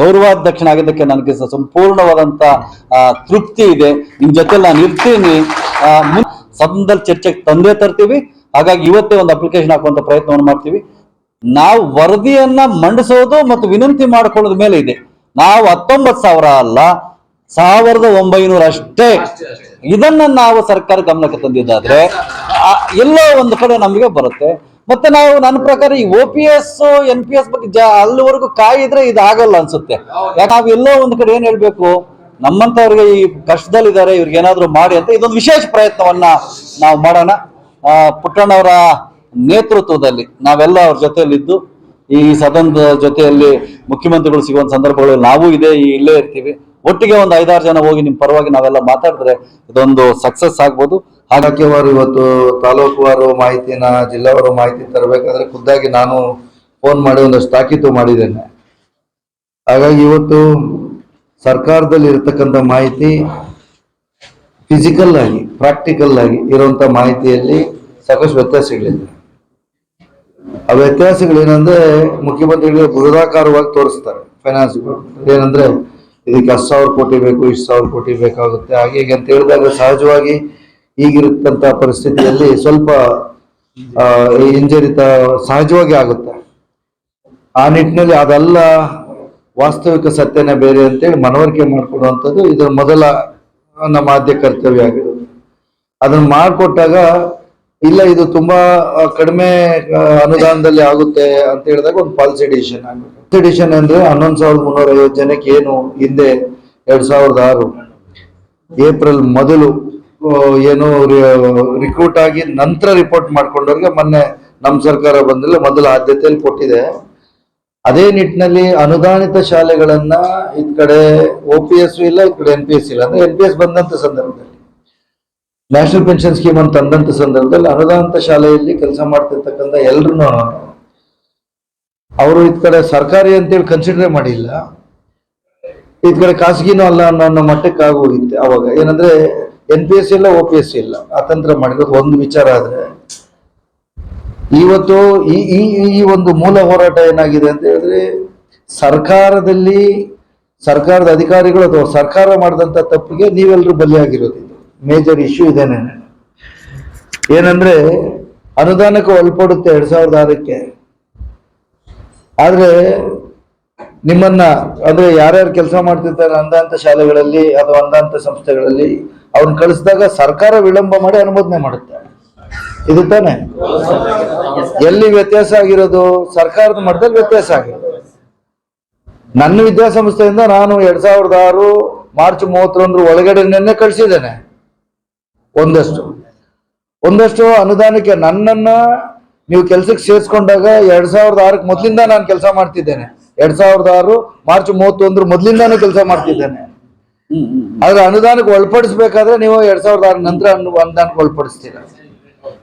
ಗೌರವಾಧ್ಯಕ್ಷನಾಗಿದ್ದಕ್ಕೆ ನನಗೆ ಸಂಪೂರ್ಣವಾದಂಥ ತೃಪ್ತಿ ಇದೆ. ನಿಮ್ ಜೊತೆ ನಾನು ಇರ್ತೀನಿ. ಸದನದಲ್ಲಿ ಚರ್ಚೆಗೆ ತಂದೆ ತರ್ತೀವಿ. ಹಾಗಾಗಿ ಇವತ್ತೇ ಒಂದು ಅಪ್ಲಿಕೇಶನ್ ಹಾಕುವಂತ ಪ್ರಯತ್ನವನ್ನು ಮಾಡ್ತೀವಿ. ನಾವು ವರದಿಯನ್ನ ಮಂಡಿಸೋದು ಮತ್ತು ವಿನಂತಿ ಮಾಡಿಕೊಳ್ಳೋದ ಮೇಲೆ ಇದೆ. ನಾವು ಹತ್ತೊಂಬತ್ತು ಸಾವಿರ ಅಲ್ಲ ಸಾವಿರದ ಒಂಬೈನೂರ ಅಷ್ಟೇ. ಇದನ್ನ ನಾವು ಸರ್ಕಾರ ಗಮನಕ್ಕೆ ತಂದಿದ್ದಾದ್ರೆ ಎಲ್ಲೋ ಒಂದು ಕಡೆ ನಮಗೆ ಬರುತ್ತೆ. ಮತ್ತೆ ನಾವು ನನ್ನ ಪ್ರಕಾರ ಈ O P S N P S ಬಗ್ಗೆ ಜಾ ಅಲ್ಲಿವರೆಗೂ ಕಾಯಿದ್ರೆ ಇದು ಆಗಲ್ಲ ಅನ್ಸುತ್ತೆ ಯಾಕೆ ನಾವು ಎಲ್ಲೋ ಒಂದು ಕಡೆ ಏನ್ ಹೇಳ್ಬೇಕು? ನಮ್ಮಂತವ್ರಿಗೆ ಈ ಕಷ್ಟದಲ್ಲಿದ್ದಾರೆ ಇವ್ರಿಗೆ ಏನಾದ್ರು ಮಾಡಿ ಅಂತ ಇದೊಂದು ವಿಶೇಷ ಪ್ರಯತ್ನವನ್ನ ನಾವು ಮಾಡೋಣ. ಪುಟ್ಟಣ್ಣವರ ನೇತೃತ್ವದಲ್ಲಿ ನಾವೆಲ್ಲ ಅವ್ರ ಜೊತೆಯಲ್ಲಿದ್ದು ಈ ಸದನದ ಜೊತೆಯಲ್ಲಿ ಮುಖ್ಯಮಂತ್ರಿಗಳು ಸಿಗುವಂತ ಸಂದರ್ಭಗಳಲ್ಲಿ ನಾವು ಇದೆ ಇಲ್ಲೇ ಇರ್ತೀವಿ. ಒಟ್ಟಿಗೆ ಒಂದು ಐದಾರು ಜನ ಹೋಗಿ ನಿಮ್ ಪರವಾಗಿ ನಾವೆಲ್ಲ ಮಾತಾಡಿದ್ರೆ ಇದೊಂದು ಸಕ್ಸಸ್ ಆಗ್ಬೋದು. ಹಾಗಾಗಿ ಅವರು ಇವತ್ತು ತಾಲೂಕುವಾರು ಮಾಹಿತಿನ ಜಿಲ್ಲಾವಾರು ಮಾಹಿತಿ ತರಬೇಕಾದ್ರೆ ಖುದ್ದಾಗಿ ನಾನು ಫೋನ್ ಮಾಡಿ ಒಂದಷ್ಟು ತಾಕೀತು ಮಾಡಿದ್ದೇನೆ. ಹಾಗಾಗಿ ಇವತ್ತು ಸರ್ಕಾರದಲ್ಲಿ ಇರತಕ್ಕಂಥ ಮಾಹಿತಿ ಫಿಸಿಕಲ್ ಆಗಿ ಪ್ರಾಕ್ಟಿಕಲ್ ಆಗಿ ಇರುವಂತ ಮಾಹಿತಿಯಲ್ಲಿ ಸಾಕಷ್ಟು ವ್ಯತ್ಯಾಸಗಳಿದೆ. ಆ ವ್ಯತ್ಯಾಸಗಳೇನಂದ್ರೆ ಮುಖ್ಯಮಂತ್ರಿಗಳು ಬೃಹದಾಕಾರವಾಗಿ ತೋರಿಸ್ತಾರೆ. ಫೈನಾನ್ಸ್ ಏನಂದ್ರೆ ಇದಕ್ಕೆ ಹತ್ತು ಸಾವಿರ ಕೋಟಿ ಬೇಕು, ಇಷ್ಟು ಸಾವಿರ ಕೋಟಿ ಬೇಕಾಗುತ್ತೆ. ಹಾಗೆ ಹೀಗೆ ಅಂತ ಹೇಳಿದಾಗ ಸಹಜವಾಗಿ ಈಗಿರತಕ್ಕಂತ ಪರಿಸ್ಥಿತಿಯಲ್ಲಿ ಸ್ವಲ್ಪ ಹಿಂಜರಿತ ಸಹಜವಾಗಿ ಆಗುತ್ತೆ. ಆ ನಿಟ್ಟಿನಲ್ಲಿ ಅದೆಲ್ಲ ವಾಸ್ತವಿಕ ಸತ್ಯನೇ ಬೇರೆ ಅಂತೇಳಿ ಮನವರಿಕೆ ಮಾಡಿಕೊಡುವಂಥದ್ದು ಇದರ ಮೊದಲ ನಮ್ಮ ಆದ್ಯ ಕರ್ತವ್ಯ ಆಗಿರುತ್ತೆ ಅದನ್ನ ಮಾಡಿಕೊಟ್ಟಾಗ ಇಲ್ಲ, ಇದು ತುಂಬಾ ಕಡಿಮೆ ಅನುದಾನದಲ್ಲಿ ಆಗುತ್ತೆ ಅಂತ ಹೇಳಿದಾಗ ಒಂದು ಪಾಲಿಸಿ ಡಿಸಿಷನ್ ಆಗುತ್ತೆ ಡಿಸಿಷನ್ ಅಂದ್ರೆ ಹನ್ನೊಂದು ಸಾವಿರದ ಮುನ್ನೂರ ಐವತ್ತು ಜನಕ್ಕೆ ಏನು ಹಿಂದೆ ಎರಡ್ ಸಾವಿರದ ಆರು ಏಪ್ರಿಲ್ ಮೊದಲು ಏನು ರಿಕ್ರೂಟ್ ಆಗಿ ನಂತರ ರಿಪೋರ್ಟ್ ಮಾಡ್ಕೊಂಡವ್ರಿಗೆ ಮೊನ್ನೆ ನಮ್ಮ ಸರ್ಕಾರ ಬಂದಿಲ್ಲ, ಮೊದಲ ಆದ್ಯತೆಯಲ್ಲಿ ಕೊಟ್ಟಿದೆ. ಅದೇ ನಿಟ್ಟಿನಲ್ಲಿ ಅನುದಾನಿತ ಶಾಲೆಗಳನ್ನ ಈ ಕಡೆ ಒ ಪಿ ಎಸ್ ಇಲ್ಲ, ಈ ಕಡೆ ಎನ್ ಪಿ ಎಸ್ ಇಲ್ಲ. ಅಂದ್ರೆ ಎನ್ ಪಿ ಎಸ್ ಬಂದಂತ ಸಂದರ್ಭದಲ್ಲಿ. ನ್ಯಾಷನಲ್ ಪೆನ್ಷನ್ ಸ್ಕೀಮ್ ಅಂತ ತಂದಂತ ಸಂದರ್ಭದಲ್ಲಿ ಅನುದಾನಿತ ಶಾಲೆಯಲ್ಲಿ ಕೆಲಸ ಮಾಡ್ತಿರ್ತಕ್ಕಂಥ ಎಲ್ಲರೂ ಅವರು ಇದ್ ಕಡೆ ಸರ್ಕಾರಿ ಅಂತೇಳಿ ಕನ್ಸಿಡರ್ ಮಾಡಿಲ್ಲ. ಇದ್ ಕಡೆ ಖಾಸಗಿನೂ ಅಲ್ಲ ಅನ್ನೋ ಮಟ್ಟಕ್ಕೆ ಆಗೋಗಿತ್ತು ಅವಾಗ. ಏನಂದ್ರೆ ಎನ್ ಪಿ ಎಸ್ ಇಲ್ಲ ಓ ಪಿ ಎಸ್ ಇಲ್ಲ. ಅತಂತ್ರ ಮಾಡಿರೋದು ಒಂದು ವಿಚಾರ ಆದ್ರೆ ಇವತ್ತು ಈ ಈ ಒಂದು ಮೂಲ ಹೋರಾಟ ಏನಾಗಿದೆ ಅಂತ ಹೇಳಿದ್ರೆ ಸರ್ಕಾರದಲ್ಲಿ ಸರ್ಕಾರದ ಅಧಿಕಾರಿಗಳು ಅಥವಾ ಸರ್ಕಾರ ಮಾಡಿದಂತ ತಪ್ಪಿಗೆ ನೀವೆಲ್ಲರೂ ಬಲಿಯಾಗಿರೋದು ಮೇಜರ್ ಇಶ್ಯೂ ಇದೇನೆ. ಏನಂದ್ರೆ, ಅನುದಾನಕ್ಕೆ ಒಳಪಡುತ್ತೆ ಎರಡ್ ಸಾವಿರದ ಆರಕ್ಕೆ. ಆದ್ರೆ, ನಿಮ್ಮನ್ನ, ಅಂದ್ರೆ ಯಾರ್ಯಾರು ಕೆಲಸ ಮಾಡ್ತಿರ್ತಾರೆ ಅಂದಂತ ಶಾಲೆಗಳಲ್ಲಿ ಅಥವಾ ಅಂದಂತ ಸಂಸ್ಥೆಗಳಲ್ಲಿ ಅವ್ರನ್ನ ಕಳಿಸಿದಾಗ ಸರ್ಕಾರ ವಿಳಂಬ ಮಾಡಿ ಅನುಮೋದನೆ ಮಾಡುತ್ತೆ. ಇದು ತಾನೆ? ಎಲ್ಲಿ ವ್ಯತ್ಯಾಸ ಆಗಿರೋದು? ಸರ್ಕಾರದ ಮಟ್ಟದಲ್ಲಿ ವ್ಯತ್ಯಾಸ ಆಗಿರೋದು. ನನ್ನ ವಿದ್ಯಾಸಂಸ್ಥೆಯಿಂದ ನಾನು ಎರಡ್ ಸಾವಿರದ ಆರು ಮಾರ್ಚ್ ಮೂವತ್ತೊಂದ್ರ ಒಳಗಡೆ ನಿನ್ನೆ ಕಳಿಸಿದ್ದೇನೆ. ಒಂದಷ್ಟು. ಒಂದಷ್ಟು ಅನುದಾನಕ್ಕೆ ನನ್ನನ್ನ ನೀವು ಕೆಲ್ಸಕ್ಕೆ ಸೇರಿಸ್ಕೊಂಡಾಗ ಎರಡ್ ಸಾವಿರದ ಆರಕ್ಕೆ ಮೊದಲಿಂದ ನಾನು ಕೆಲಸ ಮಾಡ್ತಿದ್ದೇನೆ. ಎರಡ್ ಸಾವಿರದ ಆರು ಮಾರ್ಚ್ ಮೂವತ್ತೊಂದ್ರ ಮೊದಲಿಂದಾನು ಕೆಲಸ ಮಾಡ್ತಿದ್ದೇನೆ. ಆದ್ರೆ ಅನುದಾನಕ್ಕೆ ಒಳಪಡಿಸ್ಬೇಕಾದ್ರೆ ನೀವು ಎರಡ್ ಸಾವಿರದ ಆರ ನಂತರ ಅನು- ಅನುದಾನಕ್ಕೆ ಒಳಪಡಿಸ್ತೀರ.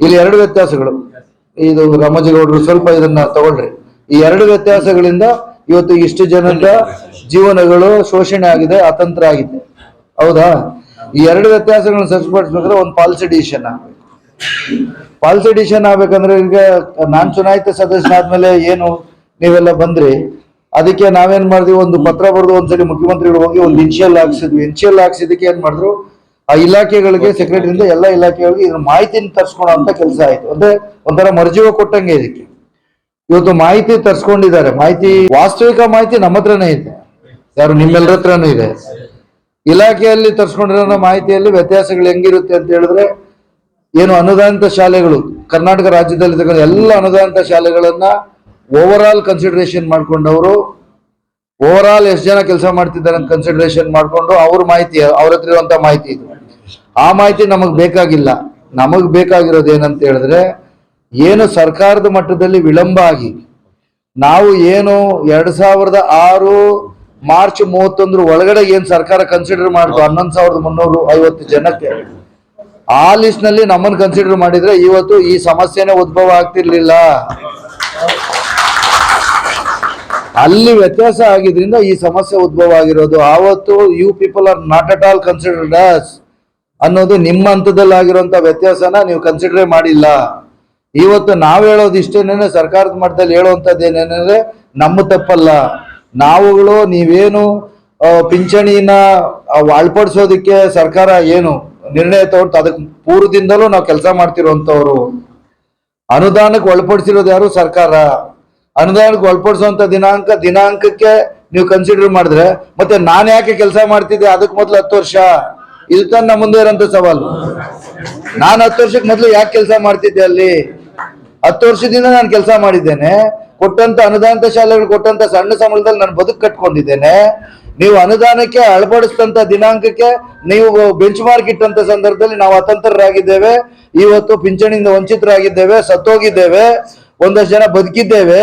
ಇಲ್ಲಿ ಎರಡು ವ್ಯತ್ಯಾಸಗಳು. ಇದು ರಾಮೋಜಿಗೌಡರು ಸ್ವಲ್ಪ ಇದನ್ನ ತಗೊಳ್ರಿ. ಈ ಎರಡು ವ್ಯತ್ಯಾಸಗಳಿಂದ ಇವತ್ತು ಇಷ್ಟು ಜನದ ಜೀವನಗಳು ಶೋಷಣೆ ಆಗಿದೆ ಅತಂತ್ರ ಆಗಿದೆ. ಹೌದಾ? ಈ ಎರಡು ವ್ಯತ್ಯಾಸಗಳನ್ನ ಸರಿಪಡಿಸ್ಬೇಕಂದ್ರೆ ಒಂದು ಪಾಲಿಸಿ ಡಿಸಿಷನ್ ಆಗ್ಬೇಕು. ಪಾಲಿಸಿ ಡಿಸಿಷನ್ ಆಗ್ಬೇಕಂದ್ರೆ ಈಗ ನಾನ್ ಚುನಾಯಿತ ಸದಸ್ಯನಾದ್ಮೇಲೆ ಏನು ನೀವೆಲ್ಲ ಬಂದ್ರಿ? ಅದಕ್ಕೆ ನಾವೇನ್ ಮಾಡಿದ್ವಿ? ಒಂದು ಪತ್ರ ಬರೆದು ಒಂದ್ಸಲಿ ಮುಖ್ಯಮಂತ್ರಿಗಳು ಹೋಗಿ ಒಂದು ಇನ್ಶಿಯಲ್ ಹಾಕ್ಸಿದ್ವಿ. ಇನ್ಶಿಯಲ್ ಹಾಕ್ಸಿದಕ್ಕೆ ಏನ್ ಮಾಡಿದ್ರು? ಆ ಇಲಾಖೆಗಳಿಗೆ ಸೆಕ್ರೆಟರಿಯಿಂದ ಎಲ್ಲ ಇಲಾಖೆಗಳಿಗೆ ಇದ್ರ ಮಾಹಿತಿನ ತರ್ಸ್ಕೊಳೋ ಅಂತ ಕೆಲಸ ಆಯ್ತು. ಅಂದ್ರೆ ಒಂಥರ ಮರ್ಜೀವ ಕೊಟ್ಟಂಗೆ ಇದಕ್ಕೆ. ಇವತ್ತು ಮಾಹಿತಿ ತರ್ಸ್ಕೊಂಡಿದ್ದಾರೆ. ಮಾಹಿತಿ, ವಾಸ್ತವಿಕ ಮಾಹಿತಿ ನಮ್ಮ ಹತ್ರನೇ ಇದೆ. ಯಾರು ನಿಮ್ಮೆಲ್ಲರ ಹತ್ರನೂ ಇದೆ. ಇಲಾಖೆಯಲ್ಲಿ ತರಿಸ್ಕೊಂಡಿರೋ ಮಾಹಿತಿಯಲ್ಲಿ ವ್ಯತ್ಯಾಸಗಳು ಹೆಂಗಿರುತ್ತೆ ಅಂತ ಹೇಳಿದ್ರೆ ಏನು ಅನುದಾನಿತ ಶಾಲೆಗಳು, ಕರ್ನಾಟಕ ರಾಜ್ಯದಲ್ಲಿ ಎಲ್ಲ ಅನುದಾನಿತ ಶಾಲೆಗಳನ್ನ ಓವರ್ ಆಲ್ ಕನ್ಸಿಡರೇಷನ್ ಮಾಡ್ಕೊಂಡವರು ಓವರ್ ಆಲ್ ಎಷ್ಟು ಜನ ಕೆಲಸ ಮಾಡ್ತಿದ್ದಾರೆ ಅಂತ ಕನ್ಸಿಡರೇಷನ್ ಮಾಡಿಕೊಂಡು ಅವ್ರ ಮಾಹಿತಿ, ಅವ್ರ ಹತ್ರ ಇರುವಂತ ಮಾಹಿತಿ ಇದು. ಆ ಮಾಹಿತಿ ನಮಗ್ ಬೇಕಾಗಿಲ್ಲ. ನಮಗ್ ಬೇಕಾಗಿರೋದು ಏನಂತ ಹೇಳಿದ್ರೆ ಏನು ಸರ್ಕಾರದ ಮಟ್ಟದಲ್ಲಿ ವಿಳಂಬ ಆಗಿ, ನಾವು ಏನು ಎರಡ್ ಸಾವಿರದ ಆರು ಮಾರ್ಚ್ ಮೂವತ್ತೊಂದರ ಒಳಗಡೆ ಏನ್ ಸರ್ಕಾರ ಕನ್ಸಿಡರ್ ಮಾಡ್ತು ಹನ್ನೊಂದು ಸಾವಿರದ ಮುನ್ನೂರು ಐವತ್ತು ಜನಕ್ಕೆ. ಆ ಲಿಸ್ಟ್ನಲ್ಲಿ ನಮ್ಮನ್ನು ಕನ್ಸಿಡರ್ ಮಾಡಿದ್ರೆ ಇವತ್ತು ಈ ಸಮಸ್ಯೆನೇ ಉದ್ಭವ ಆಗ್ತಿರ್ಲಿಲ್ಲ. ಅಲ್ಲಿ ವ್ಯತ್ಯಾಸ ಆಗಿದ್ರಿಂದ ಈ ಸಮಸ್ಯೆ ಉದ್ಭವ ಆಗಿರೋದು. ಆವತ್ತು you people are not at all considered us ಅನ್ನೋದು ನಿಮ್ಮ ಹಂತದಲ್ಲಿ ಆಗಿರುವಂತ ವ್ಯತ್ಯಾಸನ ನೀವು ಕನ್ಸಿಡರ್ ಮಾಡಿಲ್ಲ. ಇವತ್ತು ನಾವ್ ಹೇಳೋದು ಇಷ್ಟೇನೇನೆ ಸರ್ಕಾರದ ಮಟ್ಟದಲ್ಲಿ ಹೇಳುವಂತದ್ದು ಏನೇನಂದ್ರೆ ನಮ್ಮ ತಪ್ಪಲ್ಲ. ನಾವುಗಳು ನೀವೇನು ಪಿಂಚಣಿನ ಅಳ್ಪಡಿಸೋದಕ್ಕೆ ಸರ್ಕಾರ ಏನು ನಿರ್ಣಯ ತಗೊಂಡು ಅದಕ್ಕೆ ಪೂರ್ವದಿಂದಲೂ ನಾವು ಕೆಲಸ ಮಾಡ್ತಿರುವಂತವ್ರು ಅನುದಾನಕ್ಕೆ ಒಳಪಡಿಸಿರೋದು ಯಾರು? ಸರ್ಕಾರ. ಅನುದಾನಕ್ಕೆ ಒಳಪಡಿಸುವಂತ ದಿನಾಂಕ, ದಿನಾಂಕಕ್ಕೆ ನೀವು ಕನ್ಸಿಡರ್ ಮಾಡಿದ್ರೆ, ಮತ್ತೆ ನಾನು ಯಾಕೆ ಕೆಲಸ ಮಾಡ್ತಿದ್ದೆ? ಅದಕ್ಕೆ ಮೊದಲು ಹತ್ತು ವರ್ಷ. ಇದು ತನ್ನ ಮುಂದೆ ಇರೋಂಥ ಸವಾಲು. ನಾನು ಹತ್ತು ವರ್ಷಕ್ಕೆ ಮೊದಲು ಯಾಕೆ ಕೆಲಸ ಮಾಡ್ತಿದ್ದೆ ಅಲ್ಲಿ? ಹತ್ತು ವರ್ಷದಿಂದ ನಾನು ಕೆಲಸ ಮಾಡಿದ್ದೇನೆ. ಕೊಟ್ಟಂತ ಅನುದಾನದ ಶಾಲೆಗಳು, ಕೊಟ್ಟಂತ ಸಣ್ಣ ಸಂಬಳದಲ್ಲಿ ನಾನು ಬದುಕು ಕಟ್ಕೊಂಡಿದ್ದೇನೆ. ನೀವು ಅನುದಾನಕ್ಕೆ ಅಳಪಡಿಸಿದಂತ ದಿನಾಂಕಕ್ಕೆ ನೀವು ಬೆಂಚ್ ಮಾರ್ಕ್ ಇಟ್ಟಂತ ಸಂದರ್ಭದಲ್ಲಿ ನಾವು ಅತಂತ್ರರಾಗಿದ್ದೇವೆ. ಇವತ್ತು ಪಿಂಚಣಿಯಿಂದ ವಂಚಿತರಾಗಿದ್ದೇವೆ, ಸತ್ತೋಗಿದ್ದೇವೆ, ಒಂದಷ್ಟು ಜನ ಬದುಕಿದ್ದೇವೆ.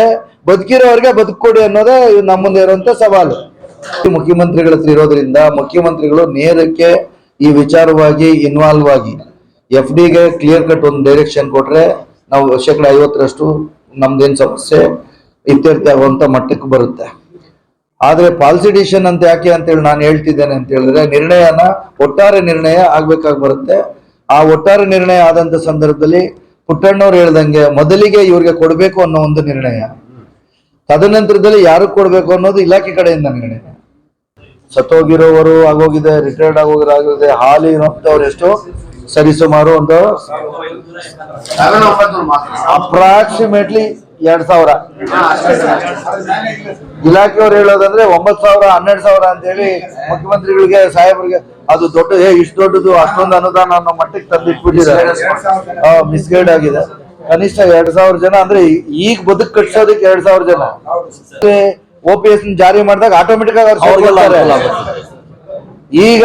ಬದುಕಿರೋರಿಗೆ ಬದುಕೊಡಿ ಅನ್ನೋದೇ ನಮ್ಮ ಮುಂದೆ ಇರುವಂತ ಸವಾಲು. ಮುಖ್ಯಮಂತ್ರಿಗಳ ಹತ್ರ ಇರೋದ್ರಿಂದ ಮುಖ್ಯಮಂತ್ರಿಗಳು ನೇರಕ್ಕೆ ಈ ವಿಚಾರವಾಗಿ ಇನ್ವಾಲ್ವ್ ಆಗಿ ಎಫ್ ಡಿಗೆ ಕ್ಲಿಯರ್ ಕಟ್ ಒಂದು ಡೈರೆಕ್ಷನ್ ಕೊಟ್ರೆ ನಾವು ಶೇಕಡ ಐವತ್ತರಷ್ಟು ನಮ್ದೇನ್ ಸಮಸ್ಯೆ? ಇತ್ಯರ್ಥ ಆಗುವಂತ ಮಟ್ಟಕ್ಕೆ ಬರುತ್ತೆ. ಆದ್ರೆ ಪಾಲಿಸಿ ಅಂತ ಯಾಕೆ ಅಂತೇಳಿ ನಾನು ಹೇಳ್ತಿದ್ದೇನೆ ಅಂತ ಹೇಳಿದ್ರೆ, ನಿರ್ಣಯನ, ಒಟ್ಟಾರೆ ನಿರ್ಣಯ ಆಗ್ಬೇಕಾಗಿ ಬರುತ್ತೆ. ಆ ಒಟ್ಟಾರೆ ನಿರ್ಣಯ ಆದಂತ ಸಂದರ್ಭದಲ್ಲಿ ಪುಟ್ಟಣ್ಣವ್ರು ಹೇಳ್ದಂಗೆ ಮೊದಲಿಗೆ ಇವ್ರಿಗೆ ಕೊಡ್ಬೇಕು ಅನ್ನೋ ಒಂದು ನಿರ್ಣಯ. ತದನಂತರದಲ್ಲಿ ಯಾರು ಕೊಡ್ಬೇಕು ಅನ್ನೋದು ಇಲಾಖೆ ಕಡೆಯಿಂದ ನಿರ್ಣಯ. ಸತ್ತೋಗಿರೋವರು ಆಗೋಗಿದೆ ರಿಟೈರ್ಡ್ ಆಗೋಗಿರೋ ಆಗಿದೆ ಹಾಲಿ ಇರುವಂತವ್ರು ಎಷ್ಟು. ಸರಿಸುಮಾರು ಒಂದು ಅಪ್ರಾಕ್ಸಿಮೇಟ್ಲಿ ಎರಡ್ ಸಾವಿರ. ಇಲಾಖೆಯವ್ರು ಹೇಳೋದಂದ್ರೆ ಒಂಬತ್ ಸಾವಿರ ಹನ್ನೆರಡು ಸಾವಿರ ಅಂತ ಹೇಳಿ ಮುಖ್ಯಮಂತ್ರಿಗಳಿಗೆ ಸಾಹೇಬರಿಗೆ ಅದು ದೊಡ್ಡ ಹೇ ಇಷ್ಟು ದೊಡ್ಡದು ಅಷ್ಟೊಂದು ಅನುದಾನ ಅನ್ನೋ ಮಟ್ಟಕ್ಕೆ ತಂದಿಟ್ಬಿಟ್ಟಿದ್ದಾರೆ. ಮಿಸ್ಗೈಡ್ ಆಗಿದೆ. ಕನಿಷ್ಠ ಎರಡ್ ಸಾವಿರ ಜನ ಅಂದ್ರೆ ಈಗ ಬದುಕು ಕಟ್ಸೋದಕ್ಕೆ ಎರಡ್ ಸಾವಿರ ಜನ. ಓ ಪಿ ಎಸ್ ಜಾರಿ ಮಾಡಿದಾಗ ಆಟೋಮೆಟಿಕ್ ಆಗಿ ಅವ್ರು ಅವ್ರಿಗೆಲ್ಲ ಸೇರ್ಕೊಳ್ತಾರೆ. ಅನುಕೂಲ ಆಗುತ್ತೆ. ಈಗ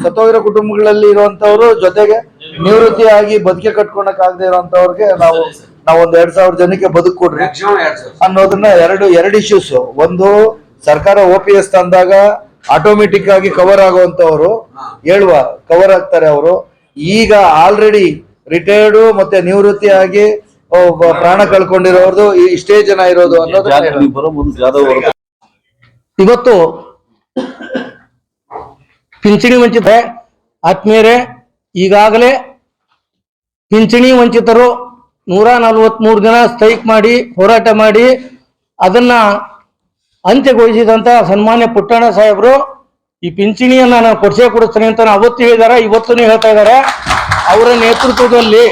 ಸತ್ತೋಗಿರೋ ಕುಟುಂಬಗಳಲ್ಲಿ ಇರುವಂತವ್ರು ಜೊತೆಗೆ ನಿವೃತ್ತಿಯಾಗಿ ಬದುಕೆ ಕಟ್ಕೊಳಕ್ ಆಗದೆ ಇರುವಂತವ್ರಿಗೆ ನಾವು ನಾವು ಒಂದ್ ಎರಡ್ ಸಾವಿರ ಜನಕ್ಕೆ ಬದುಕು ಕೊಡ್ರಿ ಅನ್ನೋದನ್ನ ಎರಡು ಎರಡು ಇಶ್ಯೂಸ್ ಒಂದು ಸರ್ಕಾರ ಓ ಪಿ ಎಸ್ ತಂದಾಗ ಆಟೋಮೆಟಿಕ್ ಆಗಿ ಕವರ್ ಆಗುವಂತವ್ರು ಹೇಳುವ ಕವರ್ ಆಗ್ತಾರೆ ಅವರು. ಈಗ ಆಲ್ರೆಡಿ ರಿಟೈರ್ಡ್ ಮತ್ತೆ ನಿವೃತ್ತಿಯಾಗಿ ಒಬ್ಬ ಪ್ರಾಣ ಕಳ್ಕೊಂಡಿರೋದು ಇಷ್ಟೇ ಜನ ಇರೋದು ಅನ್ನೋದು ಇವತ್ತು ಪಿಂಚಣಿ ವಂಚಿತ ಆತ್ಮೀಯರೇ, ಈಗಾಗಲೇ ಪಿಂಚಣಿ ವಂಚಿತರು ನೂರ ನಲವತ್ಮೂರು ಜನ ಸ್ಟ್ರೈಕ್ ಮಾಡಿ, ಹೋರಾಟ ಮಾಡಿ, ಅದನ್ನ ಅಂತ್ಯಗೊಳಿಸಿದಂತ ಸನ್ಮಾನ್ಯ ಪುಟ್ಟಣ್ಣ ಸಾಹೇಬರು, ಈ ಪಿಂಚಣಿಯನ್ನ ನಾನು ಕೊಡ್ಸೇ ಕೊಡಿಸ್ತೇನೆ ಅಂತ ಅವತ್ತು ಹೇಳಿದಾರೆ ಇವತ್ತು ಹೇಳ್ತಾ ಇದ್ದಾರೆ ಅವರ ನೇತೃತ್ವದಲ್ಲಿ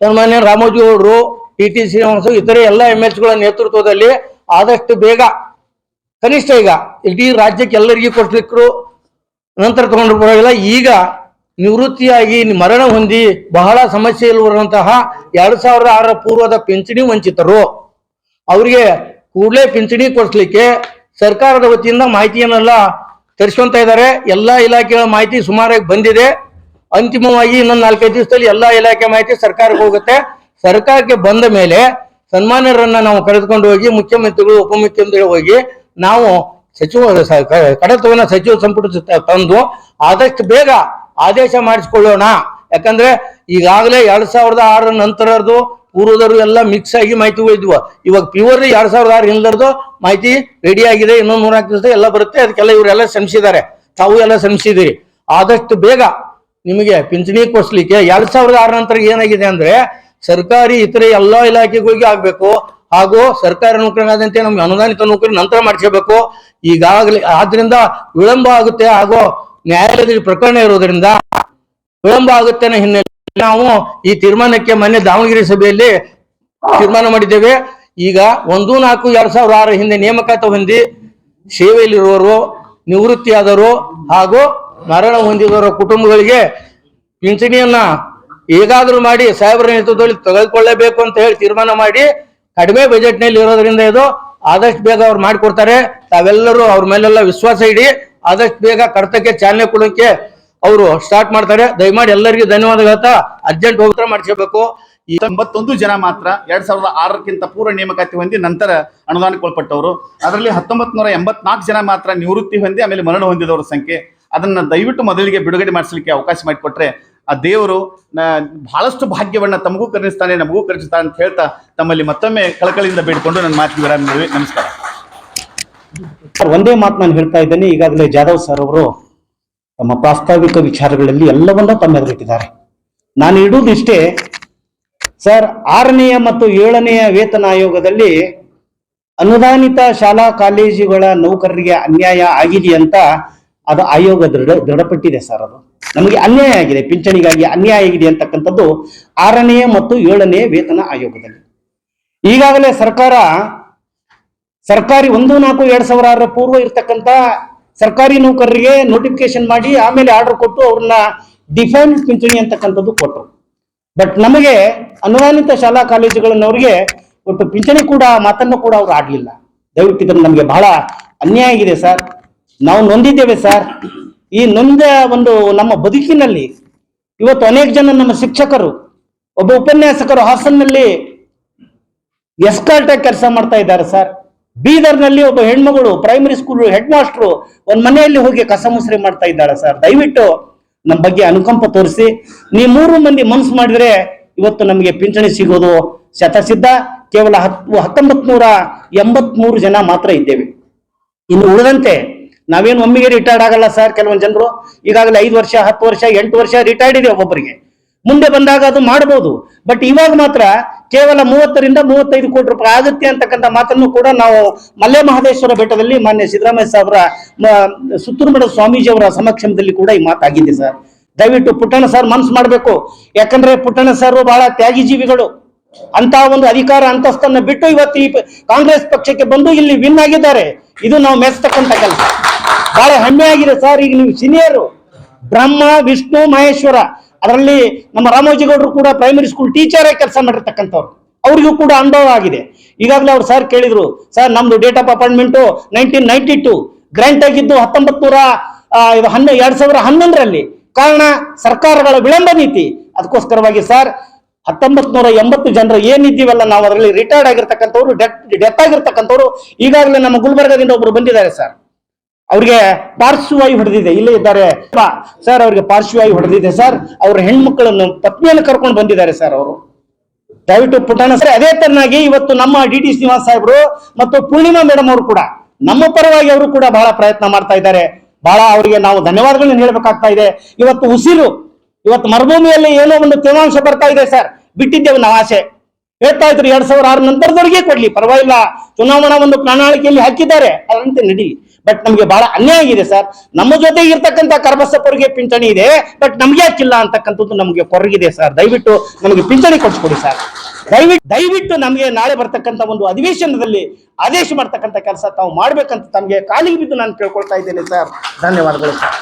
ಸನ್ಮಾನ್ಯ ರಾಮೋಜಿ ಅವರು, ಟಿ ಟಿ ಶ್ರೀನಿವಾಸ ಇತರೆ ಎಲ್ಲ ಎಂ ಎಲ್ಗಳ ನೇತೃತ್ವದಲ್ಲಿ ಆದಷ್ಟು ಬೇಗ, ಕನಿಷ್ಠ ಈಗ ಇಡೀ ರಾಜ್ಯಕ್ಕೆ ಎಲ್ಲರಿಗೂ ಕೊಡ್ಲಿಕ್ಕರು ನಂತರ ತಗೊಂಡು ಬರೋಲ್ಲ ಈಗ ನಿವೃತ್ತಿಯಾಗಿ ಮರಣ ಹೊಂದಿ ಬಹಳ ಸಮಸ್ಯೆ ಇರುವಂತಹ ಎರಡ್ ಸಾವಿರದ ಆರರ ಪೂರ್ವದ ಪಿಂಚಣಿ ವಂಚಿತರು, ಅವರಿಗೆ ಕೂಡಲೇ ಪಿಂಚಣಿ ಕೊಡಿಸ್ಲಿಕ್ಕೆ ಸರ್ಕಾರದ ವತಿಯಿಂದ ಮಾಹಿತಿಯನ್ನೆಲ್ಲ ತರಿಸ್ಕೊಂತ ಇದ್ದಾರೆ. ಎಲ್ಲಾ ಇಲಾಖೆಗಳ ಮಾಹಿತಿ ಸುಮಾರಾಗಿ ಬಂದಿದೆ. ಅಂತಿಮವಾಗಿ ಇನ್ನೊಂದು ನಾಲ್ಕೈದು ದಿವಸದಲ್ಲಿ ಎಲ್ಲಾ ಇಲಾಖೆ ಮಾಹಿತಿ ಸರ್ಕಾರಕ್ಕೆ ಹೋಗುತ್ತೆ. ಸರ್ಕಾರಕ್ಕೆ ಬಂದ ಮೇಲೆ ಸನ್ಮಾನ್ಯರನ್ನ ನಾವು ಕರೆದುಕೊಂಡು ಹೋಗಿ ಮುಖ್ಯಮಂತ್ರಿಗಳು, ಉಪಮುಖ್ಯಮಂತ್ರಿಗಳು ಹೋಗಿ ನಾವು ಸಚಿವ ಕಡತವನ್ನ ಸಚಿವ ಸಂಪುಟ ತಂದು ಆದಷ್ಟು ಬೇಗ ಆದೇಶ ಮಾಡಿಸ್ಕೊಳ್ಳೋಣ. ಯಾಕಂದ್ರೆ ಈಗಾಗಲೇ ಎರಡ್ ಸಾವಿರದ ಆರರ ನಂತರದ್ದು ಪೂರ್ವದವರು ಎಲ್ಲ ಮಿಕ್ಸ್ ಆಗಿ ಮಾಹಿತಿ ಹೋಯ್ತು ಇವಾಗ ಪ್ಯೂರ್ ಎರಡ್ ಸಾವಿರದ ಆರು ಹಿಂದರ್ದು ಮಾಹಿತಿ ರೆಡಿ ಆಗಿದೆ, ಇನ್ನೊಂದು ಮೂರ್ನಾಲ್ಕು ದಿವಸ ಎಲ್ಲ ಬರುತ್ತೆ. ಅದಕ್ಕೆಲ್ಲ ಇವರೆಲ್ಲ ಶ್ರಮಿಸಿದ್ದಾರೆ. ತಾವು ಎಲ್ಲ ಶ್ರಮಿಸಿದಿರಿ ಆದಷ್ಟು ಬೇಗ ನಿಮಗೆ ಪಿಂಚಣಿ ಕೊಡ್ಸ್ಲಿಕ್ಕೆ ಎರಡ್ ಸಾವಿರದ ಆರ ನಂತರ ಏನಾಗಿದೆ ಅಂದ್ರೆ ಸರ್ಕಾರಿ ಇತರೆ ಎಲ್ಲಾ ಇಲಾಖೆಗಳಿಗೆ ಆಗ್ಬೇಕು. ಹಾಗೂ ಸರ್ಕಾರಿ ನೌಕರಿಗಾದಂತೆ ನಮ್ಗೆ ಅನುದಾನಿತ ನೌಕರಿ ನಂತರ ಮಾಡಿಸಬೇಕು ಈಗಾಗಲೇ ಆದ್ರಿಂದ ವಿಳಂಬ ಆಗುತ್ತೆ ಹಾಗೂ ನ್ಯಾಯಾಲಯದಲ್ಲಿ ಪ್ರಕರಣ ಇರೋದ್ರಿಂದ ವಿಳಂಬ ಆಗುತ್ತೆ ಹಿನ್ನೆಲೆ ನಾವು ಈ ತೀರ್ಮಾನಕ್ಕೆ ಮೊನ್ನೆ ದಾವಣಗೆರೆ ಸಭೆಯಲ್ಲಿ ತೀರ್ಮಾನ ಮಾಡಿದ್ದೇವೆ. ಈಗ ಒಂದು ನಾಲ್ಕು ಎರಡ್ ಸಾವಿರ ಆರು ಹಿಂದೆ ನೇಮಕಾತಿ ಹೊಂದಿ ಸೇವೆಯಲ್ಲಿರುವವರು, ನಿವೃತ್ತಿಯಾದವರು ಹಾಗೂ ಮರಣ ಹೊಂದಿದವರ ಕುಟುಂಬಗಳಿಗೆ ಪಿಂಚಣಿಯನ್ನ ಹೇಗಾದ್ರೂ ಮಾಡಿ ಸಾಹೇಬರ ನೇತೃತ್ವದಲ್ಲಿ ತೆಗೆದುಕೊಳ್ಳಬೇಕು ಅಂತ ಹೇಳಿ ತೀರ್ಮಾನ ಮಾಡಿ ಕಡಿಮೆ ಬಜೆಟ್ನಲ್ಲಿ ಇರೋದ್ರಿಂದ ಇದು ಆದಷ್ಟು ಬೇಗ ಅವ್ರು ಮಾಡಿಕೊಡ್ತಾರೆ. ತಾವೆಲ್ಲರೂ ಅವ್ರ ಮೇಲೆಲ್ಲ ವಿಶ್ವಾಸ ಇಡಿ, ಆದಷ್ಟು ಬೇಗ ಕಡತಕ್ಕೆ ಚಾಲನೆ ಕೊಡೋಕೆ ಅವರು ಸ್ಟಾರ್ಟ್ ಮಾಡ್ತಾರೆ. ದಯಮಾಡಿ ಎಲ್ಲರಿಗೂ ಧನ್ಯವಾದ ಹೇಳ್ತಾ ಅರ್ಜೆಂಟ್ ಹೋಗ್ತಾ ಮಾಡಿಸ್ಕೋಬೇಕು. ಈ ತೊಂಬತ್ತೊಂದು ಜನ ಮಾತ್ರ ಎರಡ್ ಸಾವಿರದ ಆರಕ್ಕಿಂತ ಪೂರ್ವ ನೇಮಕಾತಿ ಹೊಂದಿ ನಂತರ ಅನುದಾನಕ್ಕೊಳ್ಪಟ್ಟವರು. ಅದರಲ್ಲಿ ಹತ್ತೊಂಬತ್ ನೂರ ಎಂಬತ್ನಾಲ್ಕು ಜನ ಮಾತ್ರ ನಿವೃತ್ತಿ ಹೊಂದಿ, ಆಮೇಲೆ ಮರಣ ಹೊಂದಿದವರ ಸಂಖ್ಯೆ. ಅದನ್ನ ದಯವಿಟ್ಟು ಮೊದಲಿಗೆ ಬಿಡುಗಡೆ ಮಾಡಿಸಲಿಕ್ಕೆ ಅವಕಾಶ ಮಾಡಿಕೊಟ್ರೆ ಆ ದೇವರು ಬಹಳಷ್ಟು ಭಾಗ್ಯವನ್ನ ತಮಗೂ ಕರುಣಿಸ್ತಾನೆ ನಮಗೂ ಕರುಣಿಸ್ತಾನೆ ಅಂತ ಹೇಳ್ತಾ ತಮ್ಮಲ್ಲಿ ಮತ್ತೊಮ್ಮೆ ಕಳಕಳಿಯಿಂದ ಬೇಡಿಕೊಂಡು ನನ್ನ ಮಾತಿಗೆ ವಿರಾಮ. ನಮಸ್ಕಾರ. ಸರ್, ಒಂದೇ ಮಾತು ನಾನು ಹೇಳ್ತಾ ಇದ್ದೇನೆ. ಈಗಾಗಲೇ ಜಾಧವ್ ಸರ್ ಅವರು ತಮ್ಮ ಪ್ರಾಸ್ತಾವಿಕ ವಿಚಾರಗಳಲ್ಲಿ ಎಲ್ಲವನ್ನ ತಮ್ಮ ನಾನು ನಾನು ಇಡುವುದಿಷ್ಟೇ ಸರ್ ಆರನೆಯ ಮತ್ತು ಏಳನೆಯ ವೇತನ ಆಯೋಗದಲ್ಲಿ ಅನುದಾನಿತ ಶಾಲಾ ಕಾಲೇಜುಗಳ ನೌಕರರಿಗೆ ಅನ್ಯಾಯ ಆಗಿದೆಯಂತ ಅದು ಆಯೋಗ ದೃಢ ದೃಢಪಟ್ಟಿದೆ ಸರ್ ಅದು. ನಮಗೆ ಅನ್ಯಾಯ ಆಗಿದೆ, ಪಿಂಚಣಿಗಾಗಿ ಅನ್ಯಾಯ ಆಗಿದೆ ಅಂತಕ್ಕಂಥದ್ದು ಆರನೇ ಮತ್ತು ಏಳನೇ ವೇತನ ಆಯೋಗದಲ್ಲಿ. ಈಗಾಗಲೇ ಸರ್ಕಾರ, ಸರ್ಕಾರಿ ಒಂದು ನಾಲ್ಕು ಎರಡ್ ಸಾವಿರ ಆರರ ಪೂರ್ವ ಇರತಕ್ಕಂತ ಸರ್ಕಾರಿ ನೌಕರರಿಗೆ ನೋಟಿಫಿಕೇಶನ್ ಮಾಡಿ ಆಮೇಲೆ ಆರ್ಡರ್ ಕೊಟ್ಟು ಅವ್ರನ್ನ ಡಿಫೈನ್ಡ್ ಪಿಂಚಣಿ ಅಂತಕ್ಕಂಥದ್ದು ಕೊಟ್ಟರು ಬಟ್ ನಮಗೆ ಅನುದಾನಿತ ಶಾಲಾ ಕಾಲೇಜುಗಳನ್ನವರಿಗೆ ಒಟ್ಟು ಪಿಂಚಣಿ ಕೂಡ ಮಾತನ್ನು ಕೂಡ ಅವ್ರು ಆಡ್ಲಿಲ್ಲ. ದಯವಿಟ್ಟು ನಮಗೆ ಬಹಳ ಅನ್ಯಾಯ ಆಗಿದೆ ಸರ್. ನಾವು ನೊಂದಿದ್ದೇವೆ ಸರ್. ಈ ನೊಂದ ಒಂದು ನಮ್ಮ ಬದುಕಿನಲ್ಲಿ ಇವತ್ತು ಅನೇಕ ಜನ ನಮ್ಮ ಶಿಕ್ಷಕರು, ಒಬ್ಬ ಉಪನ್ಯಾಸಕರು ಹಾಸನ್ನಲ್ಲಿ ಎಸ್ಕಾರ್ಟ್ ಕೆಲಸ ಮಾಡ್ತಾ ಇದ್ದಾರೆ ಸರ್. ಬೀದರ್ನಲ್ಲಿ ಒಬ್ಬ ಹೆಣ್ಮಗಳು ಪ್ರೈಮರಿ ಸ್ಕೂಲ್ ಹೆಡ್ ಮಾಸ್ಟ್ರು ಒಂದ್ ಮನೆಯಲ್ಲಿ ಹೋಗಿ ಕಸ ಮುಸ್ರಿ ಮಾಡ್ತಾ ಇದ್ದಾರೆ ಸರ್. ದಯವಿಟ್ಟು ನಮ್ಮ ಬಗ್ಗೆ ಅನುಕಂಪ ತೋರಿಸಿ. ನೀವು ಮೂರು ಮಂದಿ ಮನಸ್ಸು ಮಾಡಿದ್ರೆ ಇವತ್ತು ನಮಗೆ ಪಿಂಚಣಿ ಸಿಗೋದು ಶತಸಿದ್ಧ. ಕೇವಲ ಹತ್ತು ಹತ್ತೊಂಬತ್ ನೂರ ಎಂಬತ್ ಮೂರು ಜನ ಮಾತ್ರ ಇದ್ದೇವೆ. ಇನ್ನು ಉಳಿದಂತೆ ನಾವೇನು ಒಮ್ಮಿಗೆ ರಿಟೈರ್ಡ್ ಆಗಲ್ಲ ಸರ್ ಕೆಲವೊಂದು ಜನರು? ಈಗಾಗಲೇ ಐದು ವರ್ಷ, ಹತ್ತು ವರ್ಷ, ಎಂಟು ವರ್ಷ ರಿಟೈರ್ಡ್ ಇದೆ ಒಬ್ಬೊಬ್ಬರಿಗೆ ಮುಂದೆ ಬಂದಾಗ ಅದು ಮಾಡಬಹುದು ಬಟ್ ಇವಾಗ ಮಾತ್ರ ಕೇವಲ ಮೂವತ್ತರಿಂದ ಮೂವತ್ತೈದು ಕೋಟಿ ರೂಪಾಯಿ ಆಗುತ್ತೆ ಅಂತಕ್ಕಂಥ ಮಾತನ್ನು ಕೂಡ ನಾವು ಮಲ್ಲೆ ಮಹದೇಶ್ವರ ಬೆಟ್ಟದಲ್ಲಿ ಮಾನ್ಯ ಸಿದ್ದರಾಮಯ್ಯ ಸಾಹೇಬರ ಮ- ಸುತ್ತೂರು ಮಠದ ಸ್ವಾಮೀಜಿ ಅವರ ಸಮಕ್ಷಮದಲ್ಲಿ ಕೂಡ ಈ ಮಾತಾಗಿದೆ ಸರ್ ದಯವಿಟ್ಟು ಪುಟ್ಟಣ್ಣ ಸರ್ ಮನಸ್ಸು ಮಾಡಬೇಕು. ಯಾಕಂದ್ರೆ ಪುಟ್ಟಣ್ಣ ಸರ್ ಬಹಳ ತ್ಯಾಗಿ ಜೀವಿಗಳು ಅಂತ ಒಂದು ಅಧಿಕಾರ ಅಂತಸ್ತನ್ನ ಬಿಟ್ಟು ಇವತ್ತು ಈ ಕಾಂಗ್ರೆಸ್ ಪಕ್ಷಕ್ಕೆ ಬಂದು ಇಲ್ಲಿ ವಿನ್ ಆಗಿದ್ದಾರೆ. ಇದು ನಾವು ಮೆಚ್ಚತಕ್ಕಂಥ ಕೆಲಸ. ಬಹಳ ಹೆಮ್ಮೆ ಆಗಿದೆ ಸರ್. ಈಗ ನೀವು ಸೀನಿಯರು ಬ್ರಹ್ಮ, ವಿಷ್ಣು, ಮಹೇಶ್ವರ, ಅದರಲ್ಲಿ ನಮ್ಮ ರಾಮೋಜಿಗೌಡರು ಕೂಡ ಪ್ರೈಮರಿ ಸ್ಕೂಲ್ ಟೀಚರ್ ಆಗಿ ಕೆಲಸ ಮಾಡಿರ್ತಕ್ಕಂಥವ್ರು. ಅವರಿಗೂ ಕೂಡ ಅನುಭವ ಆಗಿದೆ. ಈಗಾಗಲೇ ಅವ್ರು ಸರ್ ಕೇಳಿದ್ರು, ಸರ್, ನಮ್ದು date of appointment nineteen ninety two grant ಆಗಿದ್ದು ಹತ್ತೊಂಬತ್ ನೂರ ಹನ್ನ, ಎರಡ್ ಸಾವಿರ ಹನ್ನೊಂದರಲ್ಲಿ. ಕಾರಣ ಸರ್ಕಾರಗಳ ವಿಳಂಬ ನೀತಿ. ಅದಕ್ಕೋಸ್ಕರವಾಗಿ ಸರ್ ಹತ್ತೊಂಬತ್ ನೂರ ಎಂಬತ್ತು ಜನರು ಏನಿದ್ದೀವಲ್ಲ ನಾವು ಅದರಲ್ಲಿ ರಿಟೈರ್ಡ್ ಆಗಿರ್ತಕ್ಕಂಥವ್ರು ಡೆತ್ ಡೆತ್ ಆಗಿರ್ತಕ್ಕಂಥವ್ರು. ಈಗಾಗಲೇ ನಮ್ಮ ಗುಲ್ಬರ್ಗದಿಂದ ಒಬ್ರು ಬಂದಿದ್ದಾರೆ ಸರ್. ಅವ್ರಿಗೆ ಪಾರ್ಶ್ವವಾಯು ಹೊಡೆದಿದೆ. ಇಲ್ಲೇ ಇದ್ದಾರೆ. ಸರ್, ಅವ್ರಿಗೆ ಪಾರ್ಶ್ವವಾಯು ಹೊಡೆದಿದೆ. ಸರ್, ಅವ್ರ ಹೆಣ್ಮಕ್ಳನ್ನು ಪತ್ನಿಯನ್ನು ಕರ್ಕೊಂಡು ಬಂದಿದ್ದಾರೆ ಸರ್ ಅವರು. ದಯವಿಟ್ಟು ಪುಟಾಣ ಸರ್, ಅದೇ ತರನಾಗಿ ಇವತ್ತು ನಮ್ಮ ಡಿ ಟಿ ಶ್ರೀನಿವಾಸ್ ಸಾಹೇಬರು ಮತ್ತು ಪೂರ್ಣಿಮಾ ಮೇಡಮ್ ಅವರು ಕೂಡ, ನಮ್ಮ ಪರವಾಗಿ ಅವರು ಕೂಡ ಬಹಳ ಪ್ರಯತ್ನ ಮಾಡ್ತಾ ಇದ್ದಾರೆ. ಬಹಳ ಅವರಿಗೆ ನಾವು ಧನ್ಯವಾದಗಳನ್ನ ಹೇಳ್ಬೇಕಾಗ್ತಾ ಇದೆ. ಇವತ್ತು ಉಸಿರು, ಇವತ್ತು ಮರುಭೂಮಿಯಲ್ಲಿ ಏನೋ ಒಂದು ತೇವಾಂಶ ಬರ್ತಾ ಇದೆ ಸರ್. ಬಿಟ್ಟಿದ್ದೇವೆ ನಾವು ಆಸೆ. ಹೇಳ್ತಾ ಇದ್ರು ಎರಡ್ ಸಾವಿರ ಆರು ನಂತರದವರೆಗೆ ಕೊಡ್ಲಿ. ಪರವಾಗಿಲ್ಲ. ಚುನಾವಣಾ ಒಂದು ಪ್ರಣಾಳಿಕೆಯಲ್ಲಿ ಹಾಕಿದ್ದಾರೆ. ಅದರಂತೆ ನಡೀಲಿ ಬಟ್ ನಮಗೆ ಬಹಳ ಅನ್ಯಾಯ ಆಗಿದೆ ಸರ್ ನಮ್ಮ ಜೊತೆ ಇರ್ತಕ್ಕಂಥ ಕರ್ಬಸಪ್ಪರಿಗೆ ಪಿಂಚಣಿ ಇದೆ ಬಟ್ ನಮ್ಗೆ ಯಾಕಿಲ್ಲ ಅಂತಕ್ಕಂಥದ್ದು ನಮಗೆ ಕೊರಗಿದೆ ಸರ್ ದಯವಿಟ್ಟು ನಮಗೆ ಪಿಂಚಣಿ ಕೊಡಿಸ್ಕೊಡಿ ಸರ್ ದಯವಿಟ್ಟು ದಯವಿಟ್ಟು ನಮಗೆ ನಾಳೆ ಬರ್ತಕ್ಕಂಥ ಒಂದು ಅಧಿವೇಶನದಲ್ಲಿ ಆದೇಶ ಮಾಡ್ತಕ್ಕಂಥ ಕೆಲಸ ತಾವು ಮಾಡ್ಬೇಕಂತ ತಮಗೆ ಕಾಲಿಗೆ ಬಿದ್ದು ನಾನು ಕೇಳ್ಕೊಳ್ತಾ ಇದ್ದೇನೆ ಸರ್ ಧನ್ಯವಾದಗಳು ಸರ್